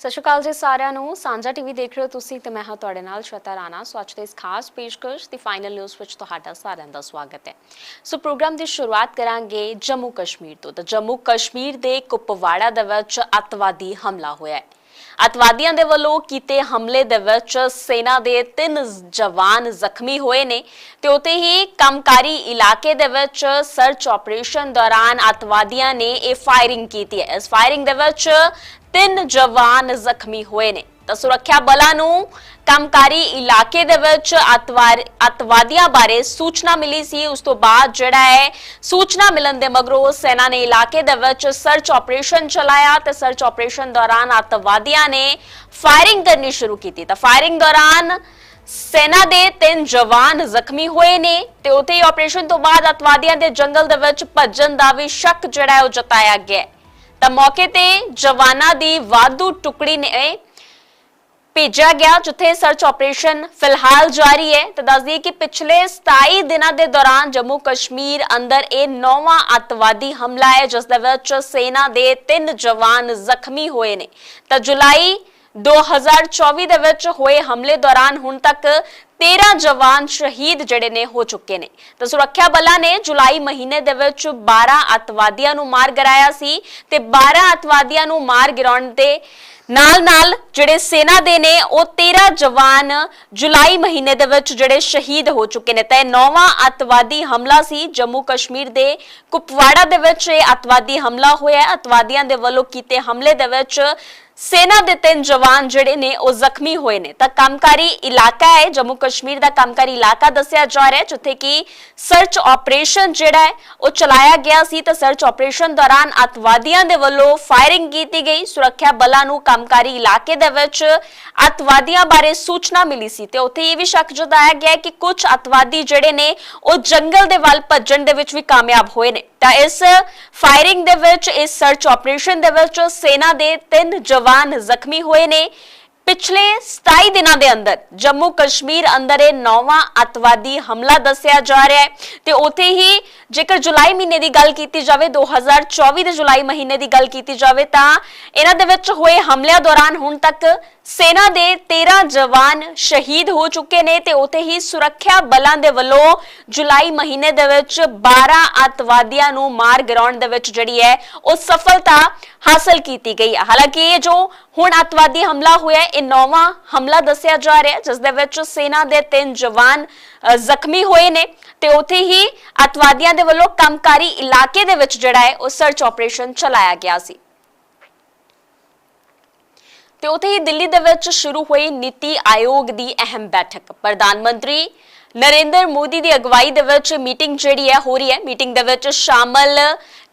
ਸਤਿ ਸ਼੍ਰੀ ਅਕਾਲ ਜੀ ਸਾਰਿਆਂ ਨੂੰ। ਸਾਂਝਾ ਟੀਵੀ ਦੇਖ ਰਹੇ ਹੋ ਤੁਸੀਂ ਤੇ ਮੈਂ ਹਾਂ ਤੁਹਾਡੇ ਨਾਲ ਸ਼ਵੇਤਾ ਰਾਣਾ। ਸੋ ਅੱਜ ਦੇ ਇਸ ਖਾਸ ਪੇਸ਼ਕਸ਼ ਦੀ ਫਾਈਨਲ ਨਿਊਜ਼ ਵਿੱਚ ਤੁਹਾਡਾ ਸਾਰਿਆਂ ਦਾ ਸਵਾਗਤ ਹੈ। ਸੋ ਪ੍ਰੋਗਰਾਮ ਦੀ ਸ਼ੁਰੂਆਤ ਕਰਾਂਗੇ ਜੰਮੂ ਕਸ਼ਮੀਰ ਤੋਂ ਤਾਂ ਜੰਮੂ ਕਸ਼ਮੀਰ ਦੇ ਕੁਪਵਾੜਾ ਦੇ ਵਿੱਚ ਅੱਤਵਾਦੀ ਹਮਲਾ ਹੋਇਆ ਹੈ। ਅਤਵਾਦੀਆਂ ਦੇ ਵੱਲੋਂ ਕੀਤੇ ਹਮਲੇ ਦੇ ਵਿੱਚ ਸੈਨਾ ਦੇ ਤਿੰਨ ਜਵਾਨ ਜ਼ਖਮੀ ਹੋਏ ਨੇ ਤੇ ਉਤੇ ਹੀ ਕੰਮਕਾਰੀ ਇਲਾਕੇ ਦੇ ਵਿੱਚ ਸਰਚ ਆਪਰੇਸ਼ਨ ਦੌਰਾਨ ਅਤਵਾਦੀਆਂ ਨੇ ਇਹ ਫਾਇਰਿੰਗ ਕੀਤੀ ਹੈ। ਇਸ ਫਾਇਰਿੰਗ ਦੇ ਵਿੱਚ ਤਿੰਨ ਜਵਾਨ ਜ਼ਖਮੀ ਹੋਏ ਨੇ। ਤਾਂ ਸੁਰੱਖਿਆ ਬਲਾਂ ਨੂੰ ਕੰਮਕਾਰੀ ਇਲਾਕੇ ਦੇ ਵਿੱਚ ਅਤਵਾਰ, ਅਤਵਾਦੀਆਂ ਬਾਰੇ ਸੂਚਨਾ ਮਿਲੀ ਸੀ। ਉਸ ਤੋਂ ਬਾਅਦ ਜਿਹੜਾ ਹੈ, ਸੂਚਨਾ ਮਿਲਣ ਦੇ ਮਗਰੋਂ ਸੈਨਾ ਨੇ ਇਲਾਕੇ ਦੇ ਵਿੱਚ ਸਰਚ ਆਪਰੇਸ਼ਨ ਚਲਾਇਆ ਤੇ ਸਰਚ ਆਪਰੇਸ਼ਨ ਦੌਰਾਨ ਅਤਵਾਦੀਆਂ ਨੇ ਫਾਇਰਿੰਗ ਕਰਨੀ ਸ਼ੁਰੂ ਕੀਤੀ। ਤਾਂ ਫਾਇਰਿੰਗ ਦੌਰਾਨ ਸੈਨਾ ਦੇ ਤਿੰਨ ਜਵਾਨ ਜ਼ਖਮੀ ਹੋਏ ਨੇ ਤੇ ਉਥੇ ਆਪਰੇਸ਼ਨ ਤੋਂ ਬਾਅਦ ਅਤਵਾਦੀਆਂ ਦੇ ਜੰਗਲ ਦੇ ਵਿੱਚ ਭੱਜਣ ਦਾ ਵੀ ਸ਼ੱਕ ਜਿਹੜਾ ਹੈ ਉਹ ਜਤਾਇਆ ਗਿਆ ਹੈ। ਤਾਂ ਮੌਕੇ ਤੇ ਜਵਾਨਾਂ ਦੀ ਵਾਧੂ ਟੁਕੜੀ ਨੇ ਭੇਜਿਆ ਗਿਆ, ਜਿੱਥੇ ਸਰਚ ਆਪਰੇਸ਼ਨ ਫਿਲਹਾਲ ਜਾਰੀ ਹੈ। ਤੇ ਦੱਸ ਦਈਏ ਕਿ ਪਿਛਲੇ 27 ਦਿਨਾਂ ਦੇ ਦੌਰਾਨ ਜੰਮੂ ਕਸ਼ਮੀਰ ਅੰਦਰ ਇਹ ਨੌਵਾਂ ਅੱਤਵਾਦੀ ਹਮਲਾ ਹੈ, ਜਿਸ ਦੇ ਵਿੱਚ ਸੈਨਾ ਦੇ ਤਿੰਨ ਜਵਾਨ ਜ਼ਖਮੀ ਹੋਏ ਨੇ। ਤਾਂ ਜੁਲਾਈ 2024 ਦੇ ਵਿੱਚ ਹੋਏ ਹਮਲੇ ਦੌਰਾਨ ਹੁਣ ਤੱਕ 13 ਜਵਾਨ ਸ਼ਹੀਦ ਜਿਹੜੇ ਨੇ ਹੋ ਚੁੱਕੇ ਨੇ। ਤਾਂ ਸੁਰੱਖਿਆ ਬਲਾਂ ਨੇ ਜੁਲਾਈ ਮਹੀਨੇ ਦੇ ਵਿੱਚ 12 ਅੱਤਵਾਦੀਆਂ ਨੂੰ ਮਾਰ ਗਿਰਾਇਆ ਸੀ ਤੇ 12 ਅੱਤਵਾਦੀਆਂ ਨੂੰ ਮਾਰ ਗਿਰਾਉਣ ਦੇ ਨਾਲ ਨਾਲ ਜਿਹੜੇ ਸੈਨਾ ਦੇ ਨੇ, ਉਹ 13 ਜਵਾਨ ਜੁਲਾਈ ਮਹੀਨੇ ਦੇ ਵਿੱਚ ਜਿਹੜੇ ਸ਼ਹੀਦ ਹੋ ਚੁੱਕੇ ਨੇ। ਤਾਂ ਨੌਵਾਂ ਅੱਤਵਾਦੀ ਹਮਲਾ ਸੀ ਜੰਮੂ ਕਸ਼ਮੀਰ ਦੇ ਕੁਪਵਾੜਾ ਦੇ ਵਿੱਚ। ਇਹ ਅੱਤਵਾਦੀ ਹਮਲਾ ਹੋਇਆ। ਹੈ ਅੱਤਵਾਦੀਆਂ ਦੇ ਵੱਲੋਂ ਕੀਤੇ ਹਮਲੇ ਦੇ ਵਿੱਚ ਸੈਨਾ ਦੇ ਤਿੰਨ ਜਵਾਨ ਜਿਹੜੇ ਨੇ ਉਹ ਜ਼ਖਮੀ ਹੋਏ ਨੇ। ਤਾਂ ਕੰਮਕਾਰੀ ਇਲਾਕਾ ਹੈ, ਜੰਮੂ ਕਸ਼ਮੀਰ ਦਾ ਕੰਮਕਾਰੀ ਇਲਾਕਾ ਦੱਸਿਆ ਜਾ ਰਿਹਾ ਹੈ, ਜਿੱਥੇ ਕਿ ਸਰਚ ਆਪਰੇਸ਼ਨ ਜਿਹੜਾ ਹੈ, ਉਹ ਚਲਾਇਆ ਗਿਆ ਸੀ। ਤਾਂ ਸਰਚ ਆਪਰੇਸ਼ਨ ਦੌਰਾਨ ਅਤਵਾਦੀਆਂ ਦੇ ਵੱਲੋਂ ਫਾਇਰਿੰਗ ਕੀਤੀ ਗਈ। ਸੁਰੱਖਿਆ ਬਲਾਂ ਨੂੰ ਕੰਮਕਾਰੀ ਇਲਾਕੇ ਦੇ ਵਿੱਚ ਅਤਵਾਦੀਆਂ ਬਾਰੇ ਸੂਚਨਾ ਮਿਲੀ ਸੀ। ਤੇ ਉੱਥੇ ਇਹ ਵੀ ਸ਼ੱਕ ਜਤਾਇਆ ਗਿਆ ਕਿ ਕੁਝ ਅਤਵਾਦੀ ਜਿਹੜੇ ਨੇ, ਉਹ ਜੰਗਲ ਦੇ ਵੱਲ ਭੱਜਣ ਦੇ ਵਿੱਚ ਵੀ ਕਾਮਯਾਬ ਹੋਏ ਨੇ। ਤਾਂ ਇਸ ਫਾਇਰਿੰਗ ਦੇ ਵਿੱਚ, ਇਸ ਸਰਚ ਆਪਰੇਸ਼ਨ ਦੇ ਵਿੱਚ ਸੈਨਾ ਦੇ ਤਿੰਨ ਜਵਾਨ ਜ਼ਖਮੀ ਹੋਏ ਨੇ। ਪਿਛਲੇ 27 ਦਿਨਾਂ ਦੇ ਅੰਦਰ ਜੰਮੂ ਕਸ਼ਮੀਰ ਅੰਦਰ ਇਹ ਨੌਵਾਂ ਅਤਵਾਦੀ ਹਮਲਾ ਦੱਸਿਆ ਜਾ ਰਿਹਾ ਹੈ ਤੇ ਉਥੇ ਹੀ ਜੇਕਰ ਜੁਲਾਈ ਮਹੀਨੇ ਦੀ ਗੱਲ ਕੀਤੀ ਜਾਵੇ 2024 ਦੇ ਜੁਲਾਈ ਮਹੀਨੇ ਦੀ ਗੱਲ ਕੀਤੀ ਜਾਵੇ ਤਾਂ ਇਹਨਾਂ ਦੇ ਵਿੱਚ ਹੋਏ ਹਮਲਿਆਂ ਦੌਰਾਨ ਹੁਣ ਤੱਕ ਸੈਨਾ ਦੇ 13 ਜਵਾਨ ਸ਼ਹੀਦ ਹੋ ਚੁੱਕੇ ਨੇ ਤੇ ਉਥੇ ਹੀ ਸੁਰੱਖਿਆ ਬਲਾਂ ਦੇ ਵੱਲੋਂ ਜੁਲਾਈ ਮਹੀਨੇ ਦੇ ਵਿੱਚ 12 ਅਤਵਾਦੀਆਂ ਨੂੰ ਮਾਰ ਗਿਰਾਉਣ ਦੇ ਵਿੱਚ ਜਿਹੜੀ ਹੈ ਉਹ ਸਫਲਤਾ ਹਾਸਲ ਕੀਤੀ ਗਈ ਹੈ। ਹਾਲਾਂਕਿ ਇਹ ਜੋ ਹੁਣ ਅਤਵਾਦੀ ਹਮਲਾ ਹੋਇਆ ਇਹ ਨੌਵਾਂ ਹਮਲਾ ਦੱਸਿਆ ਜਾ ਰਿਹਾ ਹੈ, ਜਿਸ ਦੇ ਵਿੱਚ ਸੈਨਾ ਦੇ ਤਿੰਨ ਜਵਾਨ ਜ਼ਖਮੀ ਹੋਏ ਨੇ ਤੇ ਉਥੇ ਹੀ ਅਤਵਾਦੀਆਂ ਦੇ ਵੱਲੋਂ ਕੰਮਕਾਰੀ ਇਲਾਕੇ ਦੇ ਵਿੱਚ ਜਿਹੜਾ ਹੈ ਉਹ ਸਰਚ ਆਪਰੇਸ਼ਨ ਚਲਾਇਆ ਗਿਆ ਸੀ। ਤੇ ਉੱਥੇ ਹੀ ਦਿੱਲੀ ਦੇ ਵਿੱਚ ਸ਼ੁਰੂ ਹੋਈ ਨੀਤੀ ਆਯੋਗ ਦੀ ਅਹਿਮ ਬੈਠਕ। ਪ੍ਰਧਾਨ ਮੰਤਰੀ ਨਰਿੰਦਰ ਮੋਦੀ ਦੀ ਅਗਵਾਈ ਦੇ ਵਿੱਚ ਮੀਟਿੰਗ ਜਿਹੜੀ ਹੈ, ਹੋ ਰਹੀ ਹੈ। ਮੀਟਿੰਗ ਦੇ ਵਿੱਚ ਸ਼ਾਮਲ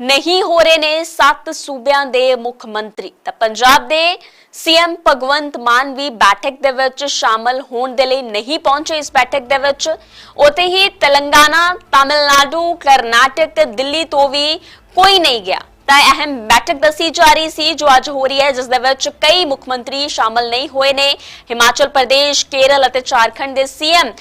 ਨਹੀਂ ਹੋ ਰਹੇ ਨੇ ਸੱਤ ਸੂਬਿਆਂ ਦੇ ਮੁੱਖ ਮੰਤਰੀ। ਤਾਂ ਪੰਜਾਬ ਦੇ ਸੀਐਮ ਭਗਵੰਤ ਮਾਨ ਵੀ ਬੈਠਕ ਦੇ ਵਿੱਚ ਸ਼ਾਮਲ ਹੋਣ ਦੇ ਲਈ ਨਹੀਂ ਪਹੁੰਚੇ ਇਸ ਬੈਠਕ ਦੇ ਵਿੱਚ। ਉਤੇ ਹੀ ਤੇਲੰਗਾਨਾ, ਤਾਮਿਲਨਾਡੂ, ਕਰਨਾਟਕ ਤੇ ਦਿੱਲੀ ਤੋਂ ਵੀ ਕੋਈ ਨਹੀਂ ਗਿਆ। ਤਾਂ ਅਹਿਮ ਬੈਠਕ ਦੱਸੀ ਜਾ ਰਹੀ ਸੀ, ਜੋ ਅੱਜ ਹੋ ਰਹੀ ਹੈ, ਜਿਸ ਦੇ ਵਿੱਚ ਕਈ ਮੁੱਖ ਮੰਤਰੀ ਸ਼ਾਮਲ ਨਹੀਂ ਹੋਏ ਨੇ। ਹਿਮਾਚਲ ਪ੍ਰਦੇਸ਼, ਕੇਰਲ ਅਤੇ ਝਾਰਖੰਡ ਦੇ ਸੀਐਮ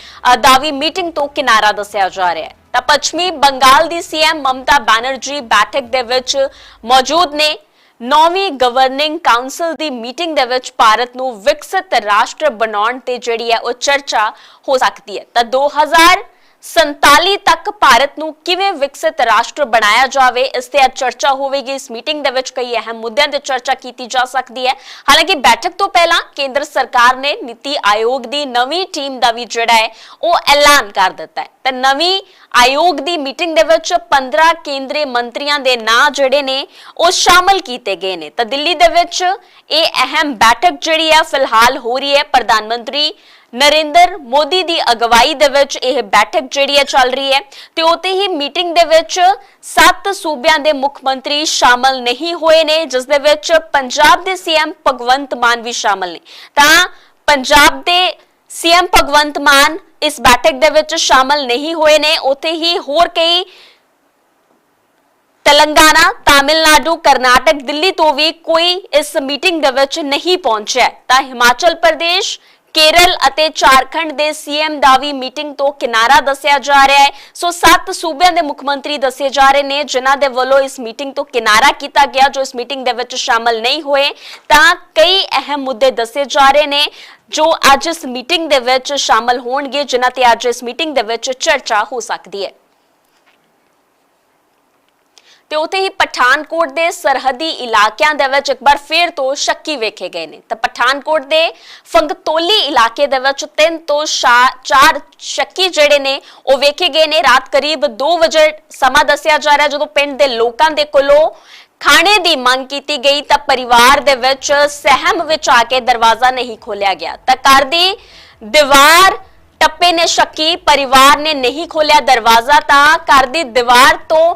ਦਾ ਵੀ ਮੀਟਿੰਗ ਤੋਂ ਕਿਨਾਰਾ ਦੱਸਿਆ ਜਾ ਰਿਹਾ ਹੈ। ਤਾਂ ਪੱਛਮੀ ਬੰਗਾਲ ਦੀ ਸੀਐਮ ਮਮਤਾ ਬੈਨਰਜੀ ਬੈਠਕ ਦੇ ਵਿੱਚ ਮੌਜੂਦ ਨੇ। ਨੌਵੀਂ ਗਵਰਨਿੰਗ ਕਾਉਂਸਲ ਦੀ ਮੀਟਿੰਗ ਦੇ ਵਿੱਚ ਭਾਰਤ ਨੂੰ ਵਿਕਸਿਤ ਰਾਸ਼ਟਰ ਬਣਾਉਣ ਤੇ ਜਿਹੜੀ ਹੈ ਉਹ ਚਰਚਾ ਹੋ ਸਕਦੀ ਹੈ। ਤਾਂ 2047 ਤੱਕ ਭਾਰਤ ਨੂੰ ਕਿਵੇਂ ਵਿਕਸਿਤ ਰਾਸ਼ਟਰ ਬਣਾਇਆ ਜਾਵੇ, ਇਸ ਤੇ ਅੱਜ ਚਰਚਾ ਹੋਵੇਗੀ। ਇਸ ਮੀਟਿੰਗ ਦੇ ਵਿੱਚ ਕਈ ਅਹਿਮ ਮੁੱਦਿਆਂ ਤੇ ਚਰਚਾ ਕੀਤੀ ਜਾ ਸਕਦੀ ਹੈ। ਹਾਲਾਂਕਿ ਬੈਠਕ ਤੋਂ ਪਹਿਲਾਂ ਕੇਂਦਰ ਸਰਕਾਰ ਨੇ ਨੀਤੀ ਆਯੋਗ ਦੀ ਨਵੀਂ ਟੀਮ ਦਾ ਵੀ ਜਿਹੜਾ ਹੈ, ਉਹ ਐਲਾਨ ਕਰ ਦਿੱਤਾ ਹੈ। ਤਾਂ ਨਵੀਂ ਆਯੋਗ ਦੀ ਮੀਟਿੰਗ ਦੇ ਵਿੱਚ 15 ਕੇਂਦਰੀ ਮੰਤਰੀਆਂ ਦੇ ਨਾਂ ਜਿਹੜੇ ਨੇ, ਉਹ ਸ਼ਾਮਲ ਕੀਤੇ ਗਏ ਨੇ। ਤਾਂ ਦਿੱਲੀ ਦੇ ਵਿੱਚ ਇਹ ਅਹਿਮ ਬੈਠਕ ਜਿਹੜੀ ਹੈ, ਫਿਲਹਾਲ ਹੋ ਰਹੀ ਹੈ। ਪ੍ਰਧਾਨ ਮੰਤਰੀ ਨਰਿੰਦਰ ਮੋਦੀ ਦੀ ਅਗਵਾਈ ਦੇ ਵਿੱਚ ਇਹ ਬੈਠਕ ਜਿਹੜੀ ਹੈ ਚੱਲ ਰਹੀ ਹੈ ਤੇ ਉਤੇ ਹੀ ਮੀਟਿੰਗ ਦੇ ਵਿੱਚ ਸੱਤ ਸੂਬਿਆਂ ਦੇ ਮੁੱਖ ਮੰਤਰੀ ਸ਼ਾਮਲ ਨਹੀਂ ਹੋਏ ਨੇ, ਜਿਸ ਦੇ ਵਿੱਚ ਪੰਜਾਬ ਦੇ ਸੀਐਮ ਭਗਵੰਤ ਮਾਨ ਵੀ ਸ਼ਾਮਲ ਨੇ। ਤਾਂ ਪੰਜਾਬ ਦੇ ਸੀਐਮ ਭਗਵੰਤ ਮਾਨ ਇਸ ਬੈਠਕ ਦੇ ਵਿੱਚ ਸ਼ਾਮਲ ਨਹੀਂ ਹੋਏ ਨੇ ਉਤੇ ਹੀ ਹੋਰ ਕਈ ਤੇਲੰਗਾਨਾ, ਤਾਮਿਲਨਾਡੂ, ਕਰਨਾਟਕ, ਦਿੱਲੀ ਤੋਂ ਵੀ ਕੋਈ ਇਸ ਮੀਟਿੰਗ ਦੇ ਵਿੱਚ ਨਹੀਂ ਪਹੁੰਚਿਆ ਤਾਂ ਹਿਮਾਚਲ ਪ੍ਰਦੇਸ਼ ਕੇਰਲ ਅਤੇ ਝਾਰਖੰਡ ਦੇ ਸੀਐਮ ਦਾ ਵੀ ਮੀਟਿੰਗ ਤੋਂ ਕਿਨਾਰਾ ਦੱਸਿਆ ਜਾ ਰਿਹਾ ਹੈ। ਸੋ ਸੱਤ ਸੂਬਿਆਂ ਦੇ ਮੁੱਖ ਮੰਤਰੀ ਦੱਸੇ ਜਾ ਰਹੇ ਨੇ, ਜਿਨ੍ਹਾਂ ਦੇ ਵੱਲੋਂ ਇਸ ਮੀਟਿੰਗ ਤੋਂ ਕਿਨਾਰਾ ਕੀਤਾ ਗਿਆ, ਜੋ ਇਸ ਮੀਟਿੰਗ ਦੇ ਵਿੱਚ ਸ਼ਾਮਲ ਨਹੀਂ ਹੋਏ। ਤਾਂ ਕਈ ਅਹਿਮ ਮੁੱਦੇ ਦੱਸੇ ਜਾ ਰਹੇ ਨੇ, ਜੋ ਅੱਜ ਇਸ ਮੀਟਿੰਗ ਦੇ ਵਿੱਚ ਸ਼ਾਮਲ ਹੋਣਗੇ, ਜਿਨ੍ਹਾਂ ਤੇ ਅੱਜ ਇਸ ਮੀਟਿੰਗ ਦੇ ਵਿੱਚ ਚਰਚਾ ਹੋ ਸਕਦੀ ਹੈ। ਤੇ ਉਤੇ ਹੀ ਪਠਾਨਕੋਟ ਦੇ ਸਰਹੱਦੀ ਇਲਾਕਿਆਂ ਦੇ ਵਿੱਚ ਇੱਕ ਵਾਰ ਫੇਰ ਤੋਂ ਸ਼ੱਕੀ ਵੇਖੇ ਗਏ ਨੇ। ਤਾਂ ਪਠਾਨਕੋਟ ਦੇ ਫੰਗਤੋਲੀ ਇਲਾਕੇ ਦੇ ਵਿੱਚ ਤਿੰਨ ਤੋਂ ਚਾਰ ਸ਼ੱਕੀ ਜਿਹੜੇ ਨੇ, ਉਹ ਵੇਖੇ ਗਏ ਨੇ। ਰਾਤ ਕਰੀਬ 2 ਵਜੇ ਸਮਾਂ ਦੱਸਿਆ ਜਾ ਰਿਹਾ, ਜਦੋਂ ਪਿੰਡ ਦੇ ਲੋਕਾਂ ਦੇ ਕੋਲੋਂ ਖਾਣੇ ਦੀ ਮੰਗ ਕੀਤੀ ਗਈ, ਤਾਂ ਪਰਿਵਾਰ ਦੇ ਵਿੱਚ ਸਹਿਮ ਵਿੱਚ ਆ ਕੇ ਦਰਵਾਜ਼ਾ ਨਹੀਂ ਖੋਲਿਆ ਗਿਆ। ਤਾਂ ਘਰ ਦੀ ਦੀਵਾਰ ਟੱਪੇ ਨੇ ਸ਼ੱਕੀ, ਪਰਿਵਾਰ ਨੇ ਨਹੀਂ ਖੋਲਿਆ ਦਰਵਾਜ਼ਾ, ਤਾਂ ਘਰ ਦੀ ਦੀਵਾਰ ਤੋਂ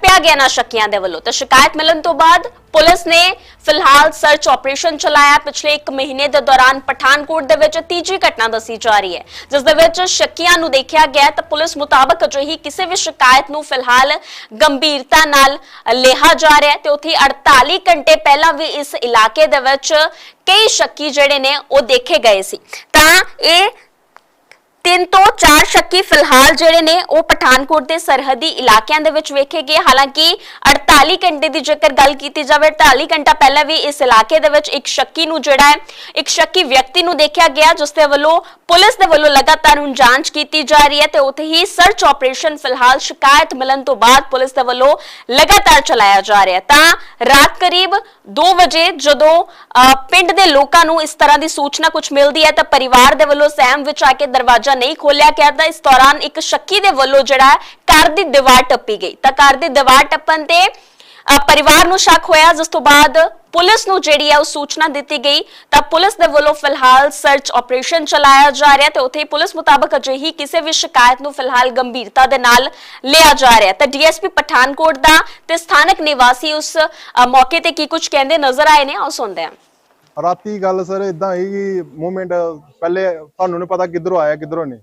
ਟੱਪਿਆ ਗਿਆ ਨਾ ਦੇ ਵੱਲੋਂ। ਤਾਂ ਸ਼ਿਕਾਇਤ ਮਿਲਣ ਤੋਂ ਬਾਅਦ ਪੁਲਿਸ ਨੇ ਫਿਲਹਾਲ ਸਰਚ ਆਪਰੇਸ਼ਨ ਚਲਾਇਆ। ਪਿਛਲੇ 1 ਮਹੀਨੇ ਦੇ ਦੌਰਾਨ ਪਠਾਨਕੋਟ ਦੇ ਵਿੱਚ ਤੀਜੀ ਘਟਨਾ ਦੱਸੀ ਜਾ ਰਹੀ ਹੈ, ਜਿਸ ਦੇ ਵਿੱਚ ਸ਼ੱਕੀਆਂ ਨੂੰ ਦੇਖਿਆ ਗਿਆ ਤਾਂ ਪੁਲਿਸ ਮੁਤਾਬਕ ਅਜਿਹੀ ਕਿਸੇ ਵੀ ਸ਼ਿਕਾਇਤ ਨੂੰ ਫਿਲਹਾਲ ਗੰਭੀਰਤਾ ਨਾਲ ਲਿਆ ਜਾ ਰਿਹਾ ਹੈ ਤੇ ਉੱਥੇ 48 ਘੰਟੇ ਪਹਿਲਾਂ ਵੀ ਇਸ ਇਲਾਕੇ ਦੇ ਵਿੱਚ ਕਈ ਸ਼ੱਕੀ ਜਿਹੜੇ ਨੇ ਉਹ ਦੇਖੇ ਗਏ ਸੀ। ਤਾਂ ਇਹ ਤਿੰਨ ਤੋਂ ਚਾਰ ਸ਼ੱਕੀ ਫਿਲਹਾਲ ਜਿਹੜੇ ਨੇ ਉਹ ਪਠਾਨਕੋਟ ਦੇ ਸਰਹੱਦੀ ਇਲਾਕਿਆਂ ਦੇ ਵਿੱਚ ਵੇਖੇ ਗਏ। ਹਾਲਾਂਕਿ 48 ਘੰਟੇ ਦੀ ਜੇਕਰ ਗੱਲ ਕੀਤੀ ਜਾਵੇ 48 ਘੰਟਾ ਪਹਿਲਾਂ ਵੀ ਇਸ ਇਲਾਕੇ ਦੇ ਵਿੱਚ ਇੱਕ ਸ਼ੱਕੀ ਨੂੰ ਜਿਹੜਾ ਹੈ ਇੱਕ ਸ਼ੱਕੀ ਵਿਅਕਤੀ ਨੂੰ ਦੇਖਿਆ ਗਿਆ ਜਿਸ ਦੇ ਵੱਲੋਂ ਪੁਲਿਸ ਦੇ ਵੱਲੋਂ ਲਗਾਤਾਰ ਹੁਣ ਜਾਂਚ ਕੀਤੀ ਜਾ ਰਹੀ ਹੈ ਤੇ ਉੱਥੇ ਹੀ ਸਰਚ ਆਪਰੇਸ਼ਨ ਫਿਲਹਾਲ ਸ਼ਿਕਾਇਤ ਮਿਲਣ ਤੋਂ ਬਾਅਦ ਪੁਲਿਸ ਦੇ ਵੱਲੋਂ ਲਗਾਤਾਰ ਚਲਾਇਆ ਜਾ ਰਿਹਾ ਤਾਂ ਰਾਤ ਕਰੀਬ 2 ਵਜੇ ਜਦੋਂ ਅਹ, ਪਿੰਡ ਦੇ ਲੋਕਾਂ ਨੂੰ ਇਸ ਤਰ੍ਹਾਂ ਦੀ ਸੂਚਨਾ ਕੁਝ ਮਿਲਦੀ ਹੈ ਤਾਂ ਪਰਿਵਾਰ ਦੇ ਵੱਲੋਂ ਸਹਿਮ ਵਿੱਚ ਆ ਕੇ ਦਰਵਾਜ਼ਾ ਨਹੀਂ ਖੋਲਿਆ ਗਿਆ ਤਾਂ ਇਸ ਦੌਰਾਨ ਇੱਕ ਸ਼ੱਕੀ ਦੇ ਵੱਲੋਂ ਜਿਹੜਾ ਹੈ, ਦੀ ਦੀਵਾਰ ਟੱਪੀ ਗਈ। ਤਾਂ ਘਰ ਦੀ ਦੀਵਾਰ ਟੱਪਣ ਤੇ ਪਰਿਵਾਰ ਨੂੰ ਸ਼ੱਕ ਹੋਇਆ। ਜਿਸ ਤੋਂ ਬਾਅਦ ਪੁਲਿਸ ਨੂੰ ਜਿਹੜੀ ਹੈ ਉਹ ਸੂਚਨਾ ਦਿੱਤੀ ਗਈ। ਤਾਂ ਪੁਲਿਸ ਦੇ ਵੱਲੋਂ ਫਿਲਹਾਲ ਸਰਚ ਆਪਰੇਸ਼ਨ ਚਲਾਇਆ ਜਾ ਰਿਹਾ ਤੇ ਉੱਥੇ ਪੁਲਿਸ ਮੁਤਾਬਕ ਅਜਿਹੀ ਕਿਸੇ ਵੀ ਸ਼ਿਕਾਇਤ ਨੂੰ ਫਿਲਹਾਲ ਗੰਭੀਰਤਾ ਦੇ ਨਾਲ ਲਿਆ ਜਾ ਰਿਹਾ। ਤਾਂ ਡੀਐਸਪੀ ਪਠਾਨਕੋਟ ਦਾ ਤੇ ਸਥਾਨਕ ਨਿਵਾਸੀ ਉਸ ਮੌਕੇ ਤੇ ਕੀ ਕੁਝ ਕਹਿੰਦੇ ਨਜ਼ਰ ਆਏ ਨੇ? ਆਓ ਸੁਣਦੇ ਹਾਂ। ਰਾਤੀ ਗੱਲ ਸਰ ਇਦਾਂ ਹੋਈ ਕਿ ਮੂਵਮੈਂਟ ਪਹਿਲੇ ਤੁਹਾਨੂੰ ਨਹੀਂ ਪਤਾ ਕਿੱਧਰੋਂ ਆਇਆ, ਕਿੱਧਰੋਂ ਨਹੀਂ।